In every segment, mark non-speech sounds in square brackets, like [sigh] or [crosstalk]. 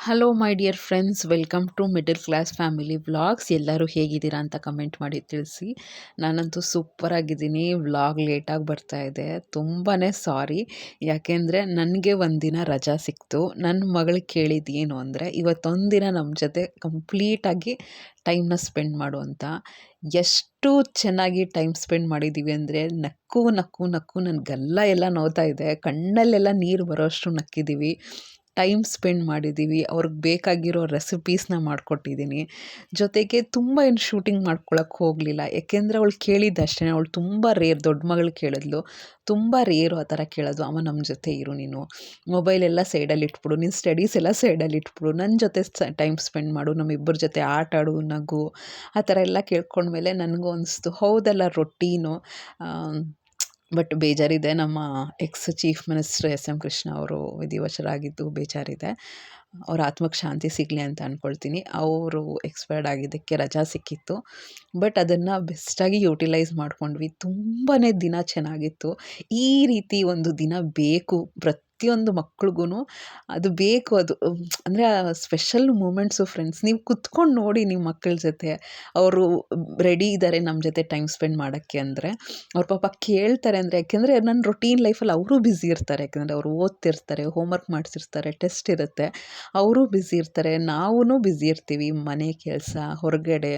Hello my dear friends welcome to middle class family vlogs ಎಲ್ಲರೂ ಹೇಗಿದ್ದೀರಾ ಅಂತ comment ಮಾಡಿ ತಿಳಿಸಿ. ನಾನಂತೂ ಸೂಪರಾಗಿದ್ದೀನಿ ವ್ಲಾಗ್ ಲೇಟಾಗಿ ಬರ್ತಾ ಇದೆ. ತುಂಬಾ ಸಾರಿ ಯಾಕೆಂದರೆ ನನಗೆ ಒಂದಿನ ರಜಾ ಸಿಕ್ತು. ನನ್ನ ಮಗಳು ಕೇಳಿದ್ದು ಏನು ಅಂದರೆ ಇವತ್ತೊಂದಿನ ನಮ್ಮ ಜೊತೆ ಕಂಪ್ಲೀಟಾಗಿ ಟೈಮ್ನ ಸ್ಪೆಂಡ್ ಮಾಡು ಅಂತ. ಎಷ್ಟು ಚೆನ್ನಾಗಿ ಟೈಮ್ ಸ್ಪೆಂಡ್ ಮಾಡಿದ್ದೀವಿ ಅಂದರೆ, ನಕ್ಕು ನಕ್ಕು ನಕ್ಕು ನನ್ನ ಗಲ್ಲ ಎಲ್ಲ ನೋವ್ತಾ ಇದೆ. ಕಣ್ಣಲ್ಲೆಲ್ಲ ನೀರು ಬರೋಷ್ಟು ನಕ್ಕಿದ್ದೀವಿ ಟೈಮ್ ಸ್ಪೆಂಡ್ ಮಾಡಿದ್ದೀವಿ, ಅವ್ರಿಗೆ ಬೇಕಾಗಿರೋ ರೆಸಿಪೀಸ್ನ ಮಾಡಿಕೊಟ್ಟಿದ್ದೀನಿ. ಜೊತೆಗೆ ತುಂಬ ಏನು ಶೂಟಿಂಗ್ ಮಾಡ್ಕೊಳಕ್ಕೆ ಹೋಗಲಿಲ್ಲ. ಯಾಕೆಂದರೆ ಅವಳು ಕೇಳಿದ್ದಷ್ಟೇ, ಅವಳು ತುಂಬ ರೇರ್, ದೊಡ್ಡ ಮಗಳು ಕೇಳಿದ್ಲು. ತುಂಬ ರೇರು ಆ ಥರ ಕೇಳೋದು ಅಮ್ಮ, ನಮ್ಮ ಜೊತೆ ಇರು ನೀನು. ಮೊಬೈಲೆಲ್ಲ ಸೈಡಲ್ಲಿ ಇಟ್ಬಿಡು ನೀನು ಸ್ಟಡೀಸ್ ಎಲ್ಲ ಸೈಡಲ್ಲಿ ಇಟ್ಬಿಡು. ನನ್ನ ಜೊತೆ ಟೈಮ್ ಸ್ಪೆಂಡ್ ಮಾಡು ನಮ್ಮಿಬ್ಬರ ಜೊತೆ ಆಟ ಆಡು, ನಗು. ಆ ಥರ ಎಲ್ಲ ಕೇಳ್ಕೊಂಡ್ಮೇಲೆ ನನಗೂ ಅನಿಸ್ತು, ಹೌದಲ್ಲ ರೊಟ್ಟೀನು ಬಟ್ ಬೇಜಾರಿದೆ. ನಮ್ಮ ex chief minister S M Krishna ಅವರು ವಿಧಿವಶರಾಗಿದ್ದು ಬೇಜಾರಿದೆ. ಅವ್ರ ಆತ್ಮಕ್ಕೆ ಶಾಂತಿ ಸಿಗಲಿ ಅಂತ ಅಂದ್ಕೊಳ್ತೀನಿ ಅವರು ಎಕ್ಸ್ಪೈರ್ಡ್ ಆಗಿದ್ದಕ್ಕೆ ರಜಾ ಸಿಕ್ಕಿತ್ತು. ಬಟ್ ಅದನ್ನು ಬೆಸ್ಟಾಗಿ ಯೂಟಿಲೈಸ್ ಮಾಡ್ಕೊಂಡ್ವಿ. ತುಂಬಾ ದಿನ ಚೆನ್ನಾಗಿತ್ತು. ಈ ರೀತಿ ಒಂದು ದಿನ ಬೇಕು. ಪ್ರತಿಯೊಂದು ಮಕ್ಳಿಗೂ ಅದು ಬೇಕು, ಅದು ಅಂದರೆ ಸ್ಪೆಷಲ್ ಮೂಮೆಂಟ್ಸು ಫ್ರೆಂಡ್ಸ್ ನೀವು ಕುತ್ಕೊಂಡು ನೋಡಿ ನಿಮ್ಮ ಮಕ್ಕಳ ಜೊತೆ ಅವರು ರೆಡಿ ಇದ್ದಾರೆ ನಮ್ಮ ಜೊತೆ ಟೈಮ್ ಸ್ಪೆಂಡ್ ಮಾಡೋಕ್ಕೆ ಅಂದರೆ, ಅವ್ರ ಪಾಪ ಕೇಳ್ತಾರೆ ಅಂದರೆ, ಯಾಕೆಂದರೆ ನನ್ನ ರೊಟೀನ್ ಲೈಫಲ್ಲಿ ಅವರೂ ಬ್ಯುಸಿ ಇರ್ತಾರೆ, ಯಾಕೆಂದರೆ ಅವರು ಓದ್ತಿರ್ತಾರೆ ಹೋಮ್ವರ್ಕ್ ಮಾಡಿಸಿರ್ತಾರೆ ಟೆಸ್ಟ್ ಇರುತ್ತೆ, ಅವರೂ ಬ್ಯುಸಿ ಇರ್ತಾರೆ ನಾವೂ ಬ್ಯುಸಿ ಇರ್ತೀವಿ, ಮನೆ ಕೆಲಸ, ಹೊರಗಡೆ.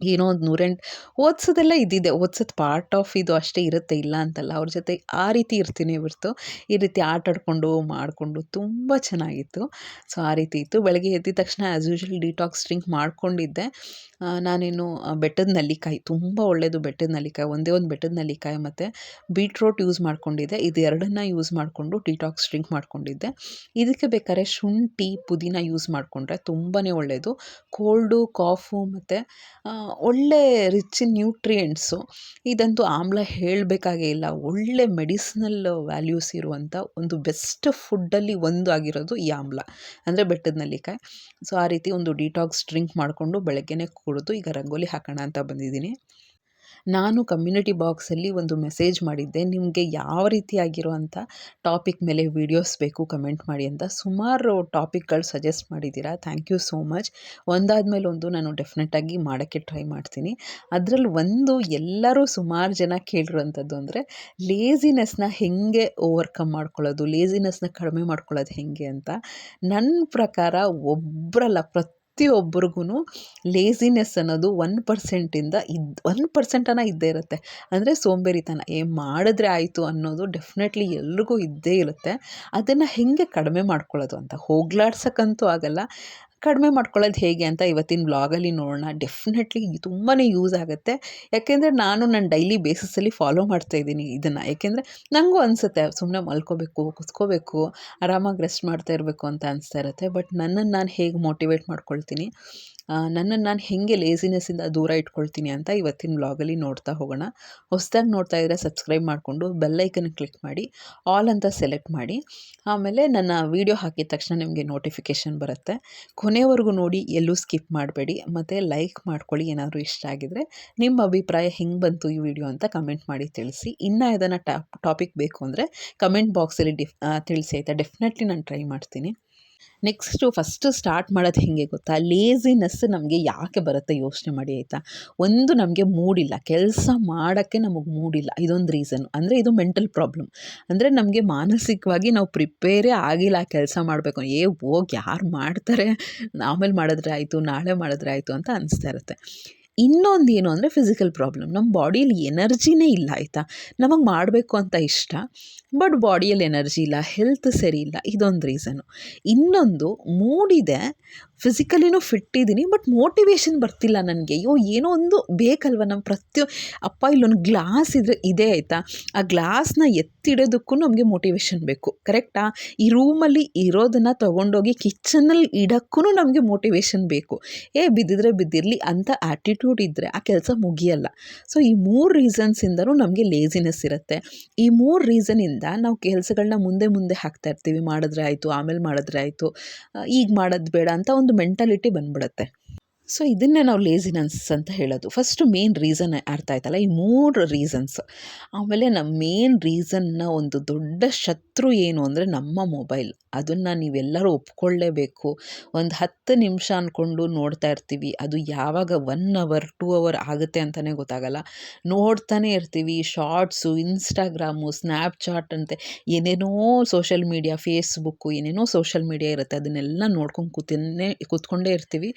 ಏನೋ ಒಂದು ನೂರೆಂಟು ಓದ್ಸೋದೆಲ್ಲ ಇದ್ದಿದ್ದೆ ಓದ್ಸೋದು ಪಾರ್ಟ್ ಆಫ್ ಇದು ಅಷ್ಟೇ ಇರುತ್ತೆ, ಇಲ್ಲ ಅಂತಲ್ಲ. ಅವ್ರ ಜೊತೆ ಆ ರೀತಿ ಇರ್ತೀನಿ ಹೊರ್ತು. ಈ ರೀತಿ ಆಟಾಡಿಕೊಂಡು ಮಾಡಿಕೊಂಡು ತುಂಬ ಚೆನ್ನಾಗಿತ್ತು. ಸೊ ಆ ರೀತಿ ಇತ್ತು. ಬೆಳಗ್ಗೆ ಎದ್ದಿದ ತಕ್ಷಣ ಆ್ಯಸ್ ಯೂಶ್ವಲ್ ಡಿಟಾಕ್ಸ್ ಡ್ರಿಂಕ್ ಮಾಡ್ಕೊಂಡಿದ್ದೆ. ನಾನೇನು ಬೆಟ್ಟದ ನಲ್ಲಿಕಾಯಿ, ತುಂಬ ಒಳ್ಳೆಯದು ಬೆಟ್ಟದ ನಲ್ಲಿಕಾಯಿ, ಒಂದೇ ಒಂದು ಬೆಟ್ಟದ ನಲ್ಲಿಕಾಯಿ ಮತ್ತು ಬೀಟ್ರೋಟ್ ಯೂಸ್ ಮಾಡ್ಕೊಂಡಿದ್ದೆ. ಇದು ಎರಡನ್ನ ಯೂಸ್ ಮಾಡಿಕೊಂಡು ಡಿಟಾಕ್ಸ್ ಡ್ರಿಂಕ್ ಮಾಡ್ಕೊಂಡಿದ್ದೆ. ಇದಕ್ಕೆ ಬೇಕಾದ್ರೆ ಶುಂಠಿ, ಪುದೀನ ಯೂಸ್ ಮಾಡಿಕೊಂಡ್ರೆ ತುಂಬಾ ಒಳ್ಳೆಯದು ಕೋಲ್ಡು ಕಾಫು ಮತ್ತು ಒಳ್ಳೆ ರಿಚ್ ಇನ್ ನ್ಯೂಟ್ರಿಯೆಂಟ್ಸು ಇದಂತೂ ಆಮ್ಲ ಹೇಳಬೇಕಾಗೇ ಇಲ್ಲ. ಒಳ್ಳೆ ಮೆಡಿಸಿನಲ್ ವ್ಯಾಲ್ಯೂಸ್ ಇರುವಂಥ ಒಂದು ಬೆಸ್ಟ್ ಫುಡ್ಡಲ್ಲಿ ಒಂದು ಆಗಿರೋದು ಈ ಆಮ್ಲ. ಅಂದರೆ ಬೆಟ್ಟದ ನಲ್ಲಿಕಾಯಿ. ಸೊ ಆ ರೀತಿ ಒಂದು ಡಿಟಾಕ್ಸ್ ಡ್ರಿಂಕ್ ಮಾಡಿಕೊಂಡು ಬೆಳಗ್ಗೆನೇ ಕುಡಿದು ಈಗ ರಂಗೋಲಿ ಹಾಕೋಣ ಅಂತ ಬಂದಿದ್ದೀನಿ. ನಾನು ಕಮ್ಯುನಿಟಿ ಬಾಕ್ಸಲ್ಲಿ ಒಂದು ಮೆಸೇಜ್ ಮಾಡಿದ್ದೆ, ನಿಮಗೆ ಯಾವ ರೀತಿಯಾಗಿರುವಂಥ ಟಾಪಿಕ್ ಮೇಲೆ ವೀಡಿಯೋಸ್ ಬೇಕು ಕಮೆಂಟ್ ಮಾಡಿ ಅಂತ ಸುಮಾರು ಟಾಪಿಕ್ಗಳು ಸಜೆಸ್ಟ್ ಮಾಡಿದ್ದೀರಾ? ಥ್ಯಾಂಕ್ ಯು ಸೋ ಮಚ್ ಒಂದಾದ ಮೇಲೆ ಒಂದು ನಾನು ಡೆಫಿನೆಟಾಗಿ ಮಾಡೋಕ್ಕೆ ಟ್ರೈ ಮಾಡ್ತೀನಿ. ಅದರಲ್ಲಿ ಒಂದು ಎಲ್ಲರೂ ಸುಮಾರು ಜನ ಕೇಳಿರುವಂಥದ್ದು ಅಂದರೆ ಲೇಸಿನೆಸ್ನ ಹೇಗೆ ಓವರ್ಕಮ್ ಮಾಡ್ಕೊಳ್ಳೋದು? ಲೇಸಿನೆಸ್ನ ಕಡಿಮೆ ಮಾಡ್ಕೊಳ್ಳೋದು ಹೇಗೆ? ಅಂತ. ನನ್ನ ಪ್ರಕಾರ ಒಬ್ಬರಲ್ಲ ಪ್ರತಿ ಪ್ರತಿಯೊಬ್ಬರಿಗೂ ಲೇಸಿನೆಸ್ ಅನ್ನೋದು ಒನ್ ಪರ್ಸೆಂಟಿಂದ ಇದು ಒನ್ ಪರ್ಸೆಂಟನ ಇದ್ದೇ ಇರುತ್ತೆ. ಅಂದರೆ ಸೋಂಬೇರಿತನ, ಏ ಮಾಡಿದ್ರೆ ಆಯಿತು ಅನ್ನೋದು ಡೆಫಿನೆಟ್ಲಿ ಎಲ್ರಿಗೂ ಇದ್ದೇ ಇರುತ್ತೆ. ಅದನ್ನು ಹೇಗೆ ಕಡಿಮೆ ಮಾಡ್ಕೊಳ್ಳೋದು ಅಂತ? ಹೋಗ್ಲಾಡ್ಸೋಕ್ಕಂತೂ ಆಗಲ್ಲ. ಕಡಿಮೆ ಮಾಡ್ಕೊಳ್ಳೋದು ಹೇಗೆ ಅಂತ ಇವತ್ತಿನ ಬ್ಲಾಗಲ್ಲಿ ನೋಡೋಣ. ಡೆಫಿನೆಟ್ಲಿ ತುಂಬಾ ಯೂಸ್ ಆಗುತ್ತೆ. ಯಾಕೆಂದರೆ ನಾನು ನನ್ನ ಡೈಲಿ ಬೇಸಿಸಲ್ಲಿ ಫಾಲೋ ಮಾಡ್ತಾ ಇದ್ದೀನಿ ಇದನ್ನು. ಯಾಕೆಂದರೆ ನನಗೂ ಅನಿಸುತ್ತೆ ಸುಮ್ಮನೆ ಮಲ್ಕೋಬೇಕು, ಕುತ್ಕೋಬೇಕು, ಆರಾಮಾಗಿ ರೆಸ್ಟ್ ಮಾಡ್ತಾ ಇರಬೇಕು ಅಂತ ಅನಿಸ್ತಾ ಇರುತ್ತೆ. ಬಟ್ ನನ್ನನ್ನು ನಾನು ಹೇಗೆ ಮೋಟಿವೇಟ್ ಮಾಡ್ಕೊಳ್ತೀನಿ? ನನ್ನನ್ನು ನಾನು ಹೇಗೆ ಲೇಸಿನೆಸ್ಸಿಂದ ದೂರ ಇಟ್ಕೊಳ್ತೀನಿ ಅಂತ ಇವತ್ತಿನ ವ್ಲಾಗಲ್ಲಿ ನೋಡ್ತಾ ಹೋಗೋಣ. ಹೊಸ್ದಾಗಿ ನೋಡ್ತಾ ಇದ್ದರೆ ಸಬ್ಸ್ಕ್ರೈಬ್ ಮಾಡಿಕೊಂಡು ಬೆಲ್ಲೈಕನ್ ಕ್ಲಿಕ್ ಮಾಡಿ ಆಲ್ ಅಂತ ಸೆಲೆಕ್ಟ್ ಮಾಡಿ. ಆಮೇಲೆ ನನ್ನ ವೀಡಿಯೋ ಹಾಕಿದ ತಕ್ಷಣ ನಿಮಗೆ ನೋಟಿಫಿಕೇಷನ್ ಬರುತ್ತೆ. ಕೊನೆವರೆಗೂ ನೋಡಿ, ಎಲ್ಲೂ ಸ್ಕಿಪ್ ಮಾಡಬೇಡಿ. ಮತ್ತು ಲೈಕ್ ಮಾಡ್ಕೊಳ್ಳಿ, ಏನಾದರೂ ಇಷ್ಟ ಆಗಿದರೆ. ನಿಮ್ಮ ಅಭಿಪ್ರಾಯ ಹೆಂಗೆ ಬಂತು ಈ ವಿಡಿಯೋ ಅಂತ ಕಮೆಂಟ್ ಮಾಡಿ ತಿಳಿಸಿ. ಇನ್ನೂ ಇದನ್ನು ಟಾಪಿಕ್ ಬೇಕು ಅಂದರೆ ಕಮೆಂಟ್ ಬಾಕ್ಸಲ್ಲಿ ಡಿಫ್ ತಿಳಿಸಿ ಆಯಿತಾ? ಡೆಫಿನೆಟ್ಲಿ ನಾನು ಟ್ರೈ ಮಾಡ್ತೀನಿ. ನೆಕ್ಸ್ಟು ಫಸ್ಟು ಸ್ಟಾರ್ಟ್ ಮಾಡೋದು ಹೇಗೆ ಗೊತ್ತಾ? ಲೇಸಿನೆಸ್ ನಮಗೆ ಯಾಕೆ ಬರುತ್ತೆ ಯೋಚನೆ ಮಾಡಿ ಆಯಿತಾ? ಒಂದು ನಮಗೆ ಮೂಡಿಲ್ಲ. ಕೆಲಸ ಮಾಡೋಕ್ಕೆ ನಮಗೆ ಮೂಡಿಲ್ಲ. ಇದೊಂದು ರೀಸನ್ ಅಂದರೆ ಇದು ಮೆಂಟಲ್ ಪ್ರಾಬ್ಲಮ್ ಅಂದರೆ ನಮಗೆ ಮಾನಸಿಕವಾಗಿ ನಾವು ಪ್ರಿಪೇರೇ ಆಗಿಲ್ಲ ಕೆಲಸ ಮಾಡಬೇಕು. ಏ, ಹೋಗಿ ಯಾರು ಮಾಡ್ತಾರೆ? ಆಮೇಲೆ ಮಾಡಿದ್ರೆ ಆಯಿತು, ನಾಳೆ ಮಾಡಿದ್ರೆ ಆಯಿತು ಅಂತ ಅನಿಸ್ತಾ ಇರುತ್ತೆ. ಇನ್ನೊಂದು ಏನು ಅಂದರೆ ಫಿಸಿಕಲ್ ಪ್ರಾಬ್ಲಮ್ ನಮ್ಮ ಬಾಡಿಯಲ್ಲಿ ಎನರ್ಜಿನೇ ಇಲ್ಲ ಆಯಿತಾ? ನಮಗೆ ಮಾಡಬೇಕು ಅಂತ ಇಷ್ಟ ಬಟ್ ಬಾಡಿಯಲ್ಲಿ ಎನರ್ಜಿ ಇಲ್ಲ ಹೆಲ್ತ್ ಸರಿ ಇಲ್ಲ, ಇದೊಂದು ರೀಸನು ಇನ್ನೊಂದು, ಮೂಡಿದೆ ಫಿಸಿಕಲಿನೂ ಫಿಟ್ ಇದ್ದೀನಿ ಬಟ್ ಮೋಟಿವೇಶನ್ ಬರ್ತಿಲ್ಲ ನನಗೆ. ಅಯ್ಯೋ, ಏನೋ ಒಂದು ಬೇಕಲ್ವ? ನಮ್ಮ ಪ್ರತಿಯೊ, ಅಪ್ಪ, ಇಲ್ಲೊಂದು ಗ್ಲಾಸ್ ಇದ್ರೆ ಇದೆ ಆಯಿತಾ? ಆ ಗ್ಲಾಸ್ನ ಎತ್ತಿಡೋದಕ್ಕೂ ನಮಗೆ ಮೋಟಿವೇಶನ್ ಬೇಕು. ಕರೆಕ್ಟಾ ಈ ರೂಮಲ್ಲಿ ಇರೋದನ್ನು ತೊಗೊಂಡೋಗಿ ಕಿಚನಲ್ಲಿ ಇಡೋಕ್ಕೂ ನಮಗೆ ಮೋಟಿವೇಶನ್ ಬೇಕು. ಏ, ಬಿದ್ದಿದ್ರೆ ಬಿದ್ದಿರಲಿ ಅಂತ ಆ್ಯಟಿಟ್ಯೂಡ್ ಇದ್ದರೆ ಆ ಕೆಲಸ ಮುಗಿಯಲ್ಲ. ಸೊ ಈ ಮೂರು ರೀಸನ್ಸಿಂದನೂ ನಮಗೆ ಲೇಸಿನೆಸ್ ಇರುತ್ತೆ. ಈ ಮೂರು ರೀಸನಿಂದ ನಾವು ಕೆಲಸಗಳನ್ನ ಮುಂದೆ ಮುಂದೆ ಹಾಕ್ತಾ ಇರ್ತೀವಿ. ಮಾಡಿದ್ರೆ ಆಯಿತು, ಆಮೇಲೆ ಮಾಡಿದ್ರೆ ಆಯಿತು ಈಗ ಮಾಡೋದು ಬೇಡ ಅಂತ ಒಂದು ಮೆಂಟಾಲಿಟಿ ಬಂದ್ಬಿಡುತ್ತೆ. ಸೊ ಇದನ್ನೇ ನಾವು ಲೇಸಿನೆಸ್ ಅಂತ ಹೇಳೋದು. ಫಸ್ಟು ಮೇನ್ ರೀಸನ್ ಅರ್ಥ ಆಯ್ತಲ್ಲ? ಈ ಮೂರು ರೀಸನ್ಸ್ ಆಮೇಲೆ ನಮ್ಮ ಮೇನ್ ರೀಸನ್ನ ಒಂದು ದೊಡ್ಡ ಶತ್ರು ಶತ್ರು ಏನು ಅಂದರೆ ನಮ್ಮ ಮೊಬೈಲ್. ಅದನ್ನು ನೀವೆಲ್ಲರೂ ಒಪ್ಕೊಳ್ಳೇಬೇಕು. ಒಂದು ಹತ್ತು ನಿಮಿಷ ಅಂದ್ಕೊಂಡು ನೋಡ್ತಾ ಇರ್ತೀವಿ. ಅದು ಯಾವಾಗ ಒನ್ ಅವರ್ ಟೂ ಅವರ್ ಆಗುತ್ತೆ ಅಂತಲೇ ಗೊತ್ತಾಗಲ್ಲ. ನೋಡ್ತಾನೆ ಇರ್ತೀವಿ. ಶಾರ್ಟ್ಸು ಇನ್ಸ್ಟಾಗ್ರಾಮು ಸ್ನ್ಯಾಪ್ಚಾಟ್ ಅಂತೆ ಏನೇನೋ ಸೋಷಲ್ ಮೀಡಿಯಾ ಫೇಸ್ಬುಕ್ಕು ಏನೇನೋ ಸೋಷಲ್ ಮೀಡಿಯಾ ಇರುತ್ತೆ. ಅದನ್ನೆಲ್ಲ ನೋಡ್ಕೊಂಡು ಕೂತೇ ಕೂತ್ಕೊಂಡೇ ಇರ್ತೀವಿ.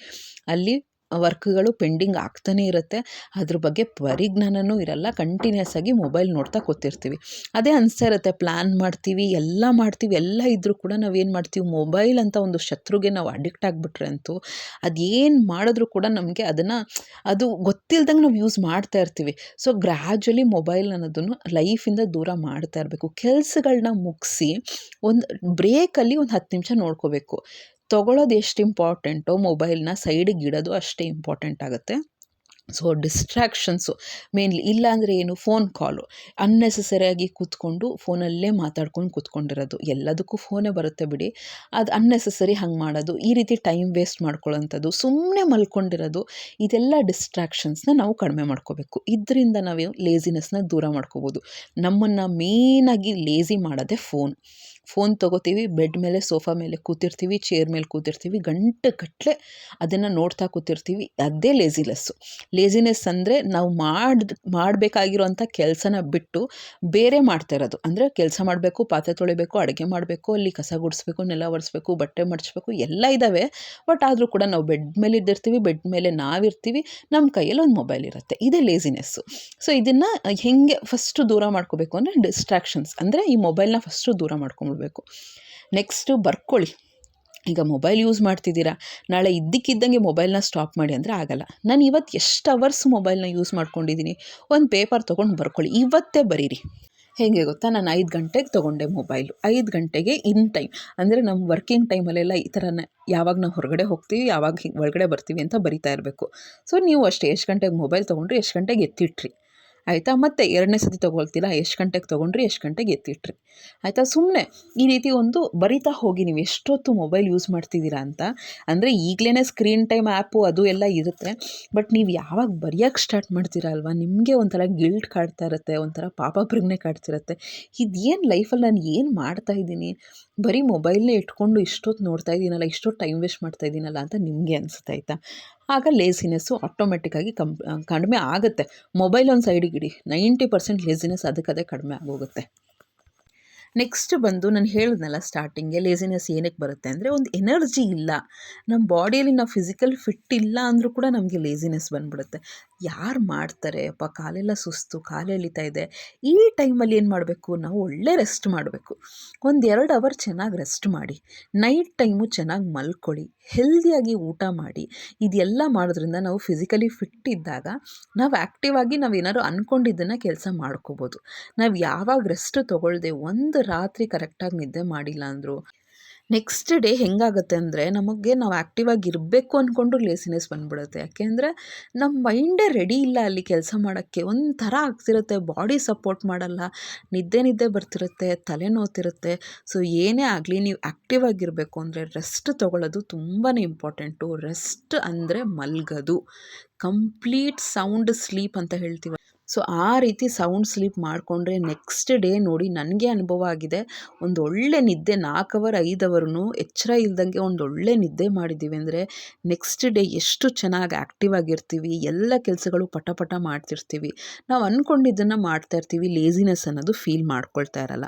ಅಲ್ಲಿ ವರ್ಕ್ಗಳು ಪೆಂಡಿಂಗ್ ಆಗ್ತಾನೇ ಇರುತ್ತೆ. ಅದ್ರ ಬಗ್ಗೆ ಪರಿಜ್ಞಾನವೂ ಇರಲ್ಲ. ಕಂಟಿನ್ಯೂಸ್ ಆಗಿ ಮೊಬೈಲ್ ನೋಡ್ತಾ ಕೂತಿರ್ತೀವಿ. ಅದೇ ಅನಿಸ್ತಾ ಇರುತ್ತೆ. ಪ್ಲ್ಯಾನ್ ಮಾಡ್ತೀವಿ, ಎಲ್ಲ ಮಾಡ್ತೀವಿ, ಎಲ್ಲ ಇದ್ದರೂ ಕೂಡ ನಾವೇನು ಮಾಡ್ತೀವಿ? ಮೊಬೈಲ್ ಅಂತ ಒಂದು ಶತ್ರುಗೆ ನಾವು ಅಡಿಕ್ಟ್ ಆಗಿಬಿಟ್ರೆ ಅಂತೂ ಅದೇನು ಮಾಡಿದ್ರೂ ಕೂಡ ನಮಗೆ ಅದನ್ನು, ಅದು ಗೊತ್ತಿಲ್ದಂಗೆ ನಾವು ಯೂಸ್ ಮಾಡ್ತಾ ಇರ್ತೀವಿ. ಸೊ ಗ್ರ್ಯಾಜುಲಿ ಮೊಬೈಲ್ ಅನ್ನೋದನ್ನು ಲೈಫಿಂದ ದೂರ ಮಾಡ್ತಾ ಇರಬೇಕು. ಕೆಲಸಗಳನ್ನ ಮುಗಿಸಿ ಒಂದು ಬ್ರೇಕಲ್ಲಿ ಒಂದು ಹತ್ತು ನಿಮಿಷ ನೋಡ್ಕೋಬೇಕು. ತೊಗೊಳೋದು ಎಷ್ಟು ಇಂಪಾರ್ಟೆಂಟೋ ಮೊಬೈಲ್ನ ಸೈಡಿಗೆ ಇಡೋದು ಅಷ್ಟೇ ಇಂಪಾರ್ಟೆಂಟ್ ಆಗುತ್ತೆ. ಸೊ ಡಿಸ್ಟ್ರ್ಯಾಕ್ಷನ್ಸು ಮೇನ್ಲಿ ಇಲ್ಲಾಂದರೆ ಏನು? Phone call. ಅನ್ನೆಸೆಸರಿಯಾಗಿ ಕೂತ್ಕೊಂಡು ಫೋನಲ್ಲೇ ಮಾತಾಡ್ಕೊಂಡು ಕೂತ್ಕೊಂಡಿರೋದು. ಎಲ್ಲದಕ್ಕೂ ಫೋನೇ ಬರುತ್ತೆ ಬಿಡಿ. ಅದು ಅನ್ನೆಸೆಸರಿ ಹಂಗೆ ಮಾಡೋದು. ಈ ರೀತಿ ಟೈಮ್ ವೇಸ್ಟ್ ಮಾಡ್ಕೊಳ್ಳೋಂಥದ್ದು. ಸುಮ್ಮನೆ ಮಲ್ಕೊಂಡಿರೋದು. ಇದೆಲ್ಲ ಡಿಸ್ಟ್ರ್ಯಾಕ್ಷನ್ಸ್ನ ನಾವು ಕಡಿಮೆ ಮಾಡ್ಕೋಬೇಕು. ಇದರಿಂದ ನಾವು ಲೇಸಿನೆಸ್ನ ದೂರ ಮಾಡ್ಕೋಬೋದು. ನಮ್ಮನ್ನು ಮೇಯ್ನಾಗಿ ಲೇಸಿ ಮಾಡೋದೇ ಫೋನ್. ಫೋನ್ ತೊಗೋತೀವಿ, ಬೆಡ್ ಮೇಲೆ, ಸೋಫಾ ಮೇಲೆ ಕೂತಿರ್ತೀವಿ, ಚೇರ್ ಮೇಲೆ ಕೂತಿರ್ತೀವಿ, ಗಂಟೆ ಗಟ್ಟಲೆ ಅದನ್ನು ನೋಡ್ತಾ ಕೂತಿರ್ತೀವಿ. ಅದೇ ಲೇಸಿನೆಸ್ಸು ಲೇಸಿನೆಸ್ ಅಂದರೆ ನಾವು ಮಾಡ್ ಮಾಡಬೇಕಾಗಿರೋಂಥ ಕೆಲಸನ ಬಿಟ್ಟು ಬೇರೆ ಮಾಡ್ತಾ ಇರೋದು. ಅಂದರೆ ಕೆಲಸ ಮಾಡಬೇಕು, ಪಾತ್ರೆ ತೊಳಿಬೇಕು, ಅಡುಗೆ ಮಾಡಬೇಕು, ಅಲ್ಲಿ ಕಸ ಗುಡಿಸ್ಬೇಕು, ನೆಲ ಒರೆಸ್ಬೇಕು, ಬಟ್ಟೆ ಮಡಚಬೇಕು, ಎಲ್ಲ ಇದ್ದಾವೆ ಬಟ್ ಆದರೂ ಕೂಡ ನಾವು ಬೆಡ್ ಮೇಲೆ ಇದ್ದಿರ್ತೀವಿ, ಬೆಡ್ ಮೇಲೆ ನಾವಿರ್ತೀವಿ, ನಮ್ಮ ಕೈಯಲ್ಲಿ ಒಂದು ಮೊಬೈಲ್ ಇರುತ್ತೆ. ಇದೇ ಲೇಸಿನೆಸ್ಸು ಸೊ ಇದನ್ನು ಹೆಂಗೆ ಫಸ್ಟು ದೂರ ಮಾಡ್ಕೋಬೇಕು ಅಂದರೆ ಡಿಸ್ಟ್ರಾಕ್ಷನ್ಸ್ ಅಂದರೆ ಈ ಮೊಬೈಲ್ನ ಫಸ್ಟು ದೂರ ಮಾಡ್ಕೊಂಬಿಡ್ಬೇಕು ನೆಕ್ಸ್ಟು ಬರ್ಕೊಳ್ಳಿ. ಈಗ ಮೊಬೈಲ್ ಯೂಸ್ ಮಾಡ್ತಿದ್ದೀರಾ? ನಾಳೆ ಇದ್ದಕ್ಕಿದ್ದಂಗೆ ಮೊಬೈಲ್ನ ಸ್ಟಾಪ್ ಮಾಡಿ ಅಂದರೆ ಆಗಲ್ಲ. ನಾನು ಇವತ್ತು ಎಷ್ಟು ಅವರ್ಸ್ ಮೊಬೈಲ್ನ ಯೂಸ್ ಮಾಡ್ಕೊಂಡಿದ್ದೀನಿ? ಒಂದು ಪೇಪರ್ ತೊಗೊಂಡು ಬರ್ಕೊಳ್ಳಿ. ಇವತ್ತೇ ಬರೀರಿ. ಹೇಗೆ ಗೊತ್ತಾ? ನಾನು ಐದು ಗಂಟೆಗೆ ತೊಗೊಂಡೆ ಮೊಬೈಲು ಐದು ಗಂಟೆಗೆ ಇನ್ ಟೈಮ್ ಅಂದರೆ ನಮ್ಮ ವರ್ಕಿಂಗ್ ಟೈಮಲ್ಲೆಲ್ಲ ಈ ಥರನ ಯಾವಾಗ ನಾವು ಹೊರಗಡೆ ಹೋಗ್ತೀವಿ, ಯಾವಾಗ ಒಳಗಡೆ ಬರ್ತೀವಿ ಅಂತ ಬರಿತಾ ಇರಬೇಕು. ಸೊ ನೀವು ಅಷ್ಟೇ ಎಷ್ಟು ಗಂಟೆಗೆ ಮೊಬೈಲ್ ತೊಗೊಂಡ್ರಿ ಎಷ್ಟು ಗಂಟೆಗೆ ಎತ್ತಿಟ್ರಿ. ಆಯಿತಾ? ಮತ್ತು ಎರಡನೇ ಸತಿ ತೊಗೊಳ್ತಿಲ್ಲ ಎಷ್ಟು ಗಂಟೆಗೆ ತೊಗೊಂಡ್ರಿ? ಎಷ್ಟು ಗಂಟೆಗೆ ಎತ್ತಿಟ್ರಿ? ಆಯಿತಾ? ಸುಮ್ಮನೆ ಈ ರೀತಿ ಒಂದು ಬರಿತಾ ಹೋಗಿ ನೀವು ಎಷ್ಟೊತ್ತು ಮೊಬೈಲ್ ಯೂಸ್ ಮಾಡ್ತಿದ್ದೀರಾ ಅಂತ. ಅಂದರೆ ಈಗಲೇ ಸ್ಕ್ರೀನ್ ಟೈಮ್ ಆ್ಯಪು ಅದು ಎಲ್ಲ ಇರುತ್ತೆ. ಬಟ್ ನೀವು ಯಾವಾಗ ಬರೆಯೋಕ್ಕೆ ಸ್ಟಾರ್ಟ್ ಮಾಡ್ತೀರಾ ಅಲ್ವಾ? ನಿಮಗೆ ಒಂಥರ ಗಿಲ್ಟ್ ಕಾಡ್ತಾ ಇರುತ್ತೆ, ಒಂಥರ ಪಾಪ ಪ್ರಜ್ಞೆ ಕಾಡ್ತಿರುತ್ತೆ. ಇದೇನು ಲೈಫಲ್ಲಿ ನಾನು ಏನು ಮಾಡ್ತಾ ಇದ್ದೀನಿ? ಬರೀ ಮೊಬೈಲ್ನೇ ಇಟ್ಕೊಂಡು ಇಷ್ಟೊತ್ತು ನೋಡ್ತಾ ಇದ್ದೀನಲ್ಲ, ಇಷ್ಟೊತ್ತು ಟೈಮ್ ವೇಸ್ಟ್ ಮಾಡ್ತಾ ಇದ್ದೀನಲ್ಲ ಅಂತ ನಿಮಗೆ ಅನಿಸುತ್ತೆ, ಆಯಿತಾ? ಆಗ ಲೇಸಿನೆಸ್ಸು ಆಟೋಮೆಟಿಕ್ಕಾಗಿ ಕಮ್ ಕಡಿಮೆ ಆಗುತ್ತೆ. ಮೊಬೈಲ್ ಒಂದು ಸೈಡಿಗೆ ಇಡಿ ನೈಂಟಿ ಪರ್ಸೆಂಟ್ ಲೇಸಿನೆಸ್ ಅದಕ್ಕದೇ ಕಡಿಮೆ ಆಗೋಗುತ್ತೆ. ನೆಕ್ಸ್ಟ್ ಬಂದು ನಾನು ಹೇಳಿದ್ನಲ್ಲ ಸ್ಟಾರ್ಟಿಂಗೆ ಲೇಸಿನೆಸ್ ಏನಕ್ಕೆ ಬರುತ್ತೆ ಅಂದರೆ ಒಂದು ಎನರ್ಜಿ ಇಲ್ಲ. ನಮ್ಮ ಬಾಡಿಯಲ್ಲಿ ನಾವು ಫಿಸಿಕಲ್ ಫಿಟ್ ಇಲ್ಲ ಅಂದರೂ ಕೂಡ ನಮಗೆ ಲೇಸಿನೆಸ್ ಬಂದ್ಬಿಡುತ್ತೆ. ಯಾರು ಮಾಡ್ತಾರೆ? ಅಪ್ಪ, ಕಾಲೆಲ್ಲ ಸುಸ್ತು, ಕಾಲು ಎಳಿತಾ ಇದೆ. ಈ ಟೈಮಲ್ಲಿ ಏನು ಮಾಡಬೇಕು? ನಾವು ಒಳ್ಳೆ ರೆಸ್ಟ್ ಮಾಡಬೇಕು. ಒಂದು ಎರಡು ಅವರ್ ಚೆನ್ನಾಗಿ ರೆಸ್ಟ್ ಮಾಡಿ. ನೈಟ್ ಟೈಮು ಚೆನ್ನಾಗಿ ಮಲ್ಕೊಳ್ಳಿ. ಹೆಲ್ದಿಯಾಗಿ ಊಟ ಮಾಡಿ. ಇದೆಲ್ಲ ಮಾಡೋದ್ರಿಂದ ನಾವು ಫಿಸಿಕಲಿ ಫಿಟ್ ಇದ್ದಾಗ ನಾವು ಆ್ಯಕ್ಟಿವ್ ಆಗಿ ನಾವು ಏನಾದ್ರು ಅಂದ್ಕೊಂಡಿದ್ದನ್ನು ಕೆಲಸ ಮಾಡ್ಕೋಬೋದು. ನಾವು ಯಾವಾಗ ರೆಸ್ಟ್ ತೊಗೊಳ್ದೆ ಒಂದು ರಾತ್ರಿ ಕರೆಕ್ಟಾಗಿ ನಿದ್ದೆ ಮಾಡಿಲ್ಲ ಅಂದರು ನೆಕ್ಸ್ಟ್ ಡೇ ಹೆಂಗಾಗುತ್ತೆ ಅಂದರೆ ನಮಗೆ ನಾವು ಆ್ಯಕ್ಟಿವ್ ಆಗಿರಬೇಕು ಅಂದ್ಕೊಂಡು ಲೇಸಿನೆಸ್ ಬಂದ್ಬಿಡುತ್ತೆ. ಯಾಕೆಂದರೆ ನಮ್ಮ ಮೈಂಡೇ ರೆಡಿ ಇಲ್ಲ ಅಲ್ಲಿ ಕೆಲಸ ಮಾಡೋಕ್ಕೆ. ಒಂಥರ ಆಗ್ತಿರುತ್ತೆ ಬಾಡಿ ಸಪೋರ್ಟ್ ಮಾಡಲ್ಲ. ನಿದ್ದೆ ನಿದ್ದೆ ಬರ್ತಿರುತ್ತೆ, ತಲೆ ನೋತಿರುತ್ತೆ ಸೊ ಏನೇ ಆಗಲಿ ನೀವು ಆ್ಯಕ್ಟಿವ್ ಆಗಿರಬೇಕು ಅಂದರೆ ರೆಸ್ಟ್ ತೊಗೊಳ್ಳೋದು ತುಂಬಾ ಇಂಪಾರ್ಟೆಂಟು ರೆಸ್ಟ್ ಅಂದರೆ ಮಲ್ಗೋದು. ಕಂಪ್ಲೀಟ್ ಸೌಂಡ್ ಸ್ಲೀಪ್ ಅಂತ ಹೇಳ್ತೀವಿ. ಸೊ, ಆ ರೀತಿ ಸೌಂಡ್ ಸ್ಲೀಪ್ ಮಾಡಿಕೊಂಡ್ರೆ ನೆಕ್ಸ್ಟ್ ಡೇ ನೋಡಿ ನನಗೆ ಅನುಭವ ಆಗಿದೆ. ಒಂದು ಒಳ್ಳೆ ನಿದ್ದೆ ನಾಲ್ಕು ಅವರ್, ಐದು ಅವರ್ನು ಎಚ್ಚರ ಇಲ್ದಂಗೆ ಒಂದು ಒಳ್ಳೆ ನಿದ್ದೆ ಮಾಡಿದ್ದೀವಿ ಅಂದರೆ ನೆಕ್ಸ್ಟ್ ಡೇ ಎಷ್ಟು ಚೆನ್ನಾಗಿ ಆ್ಯಕ್ಟಿವ್ ಆಗಿರ್ತೀವಿ, ಎಲ್ಲ ಕೆಲಸಗಳು ಪಟ ಪಟ ಮಾಡ್ತಿರ್ತೀವಿ. ನಾವು ಅಂದ್ಕೊಂಡಿದ್ದನ್ನು ಮಾಡ್ತಾ ಇರ್ತೀವಿ ಲೇಸಿನೆಸ್ ಅನ್ನೋದು ಫೀಲ್ ಮಾಡ್ಕೊಳ್ತಾ ಇರಲ್ಲ.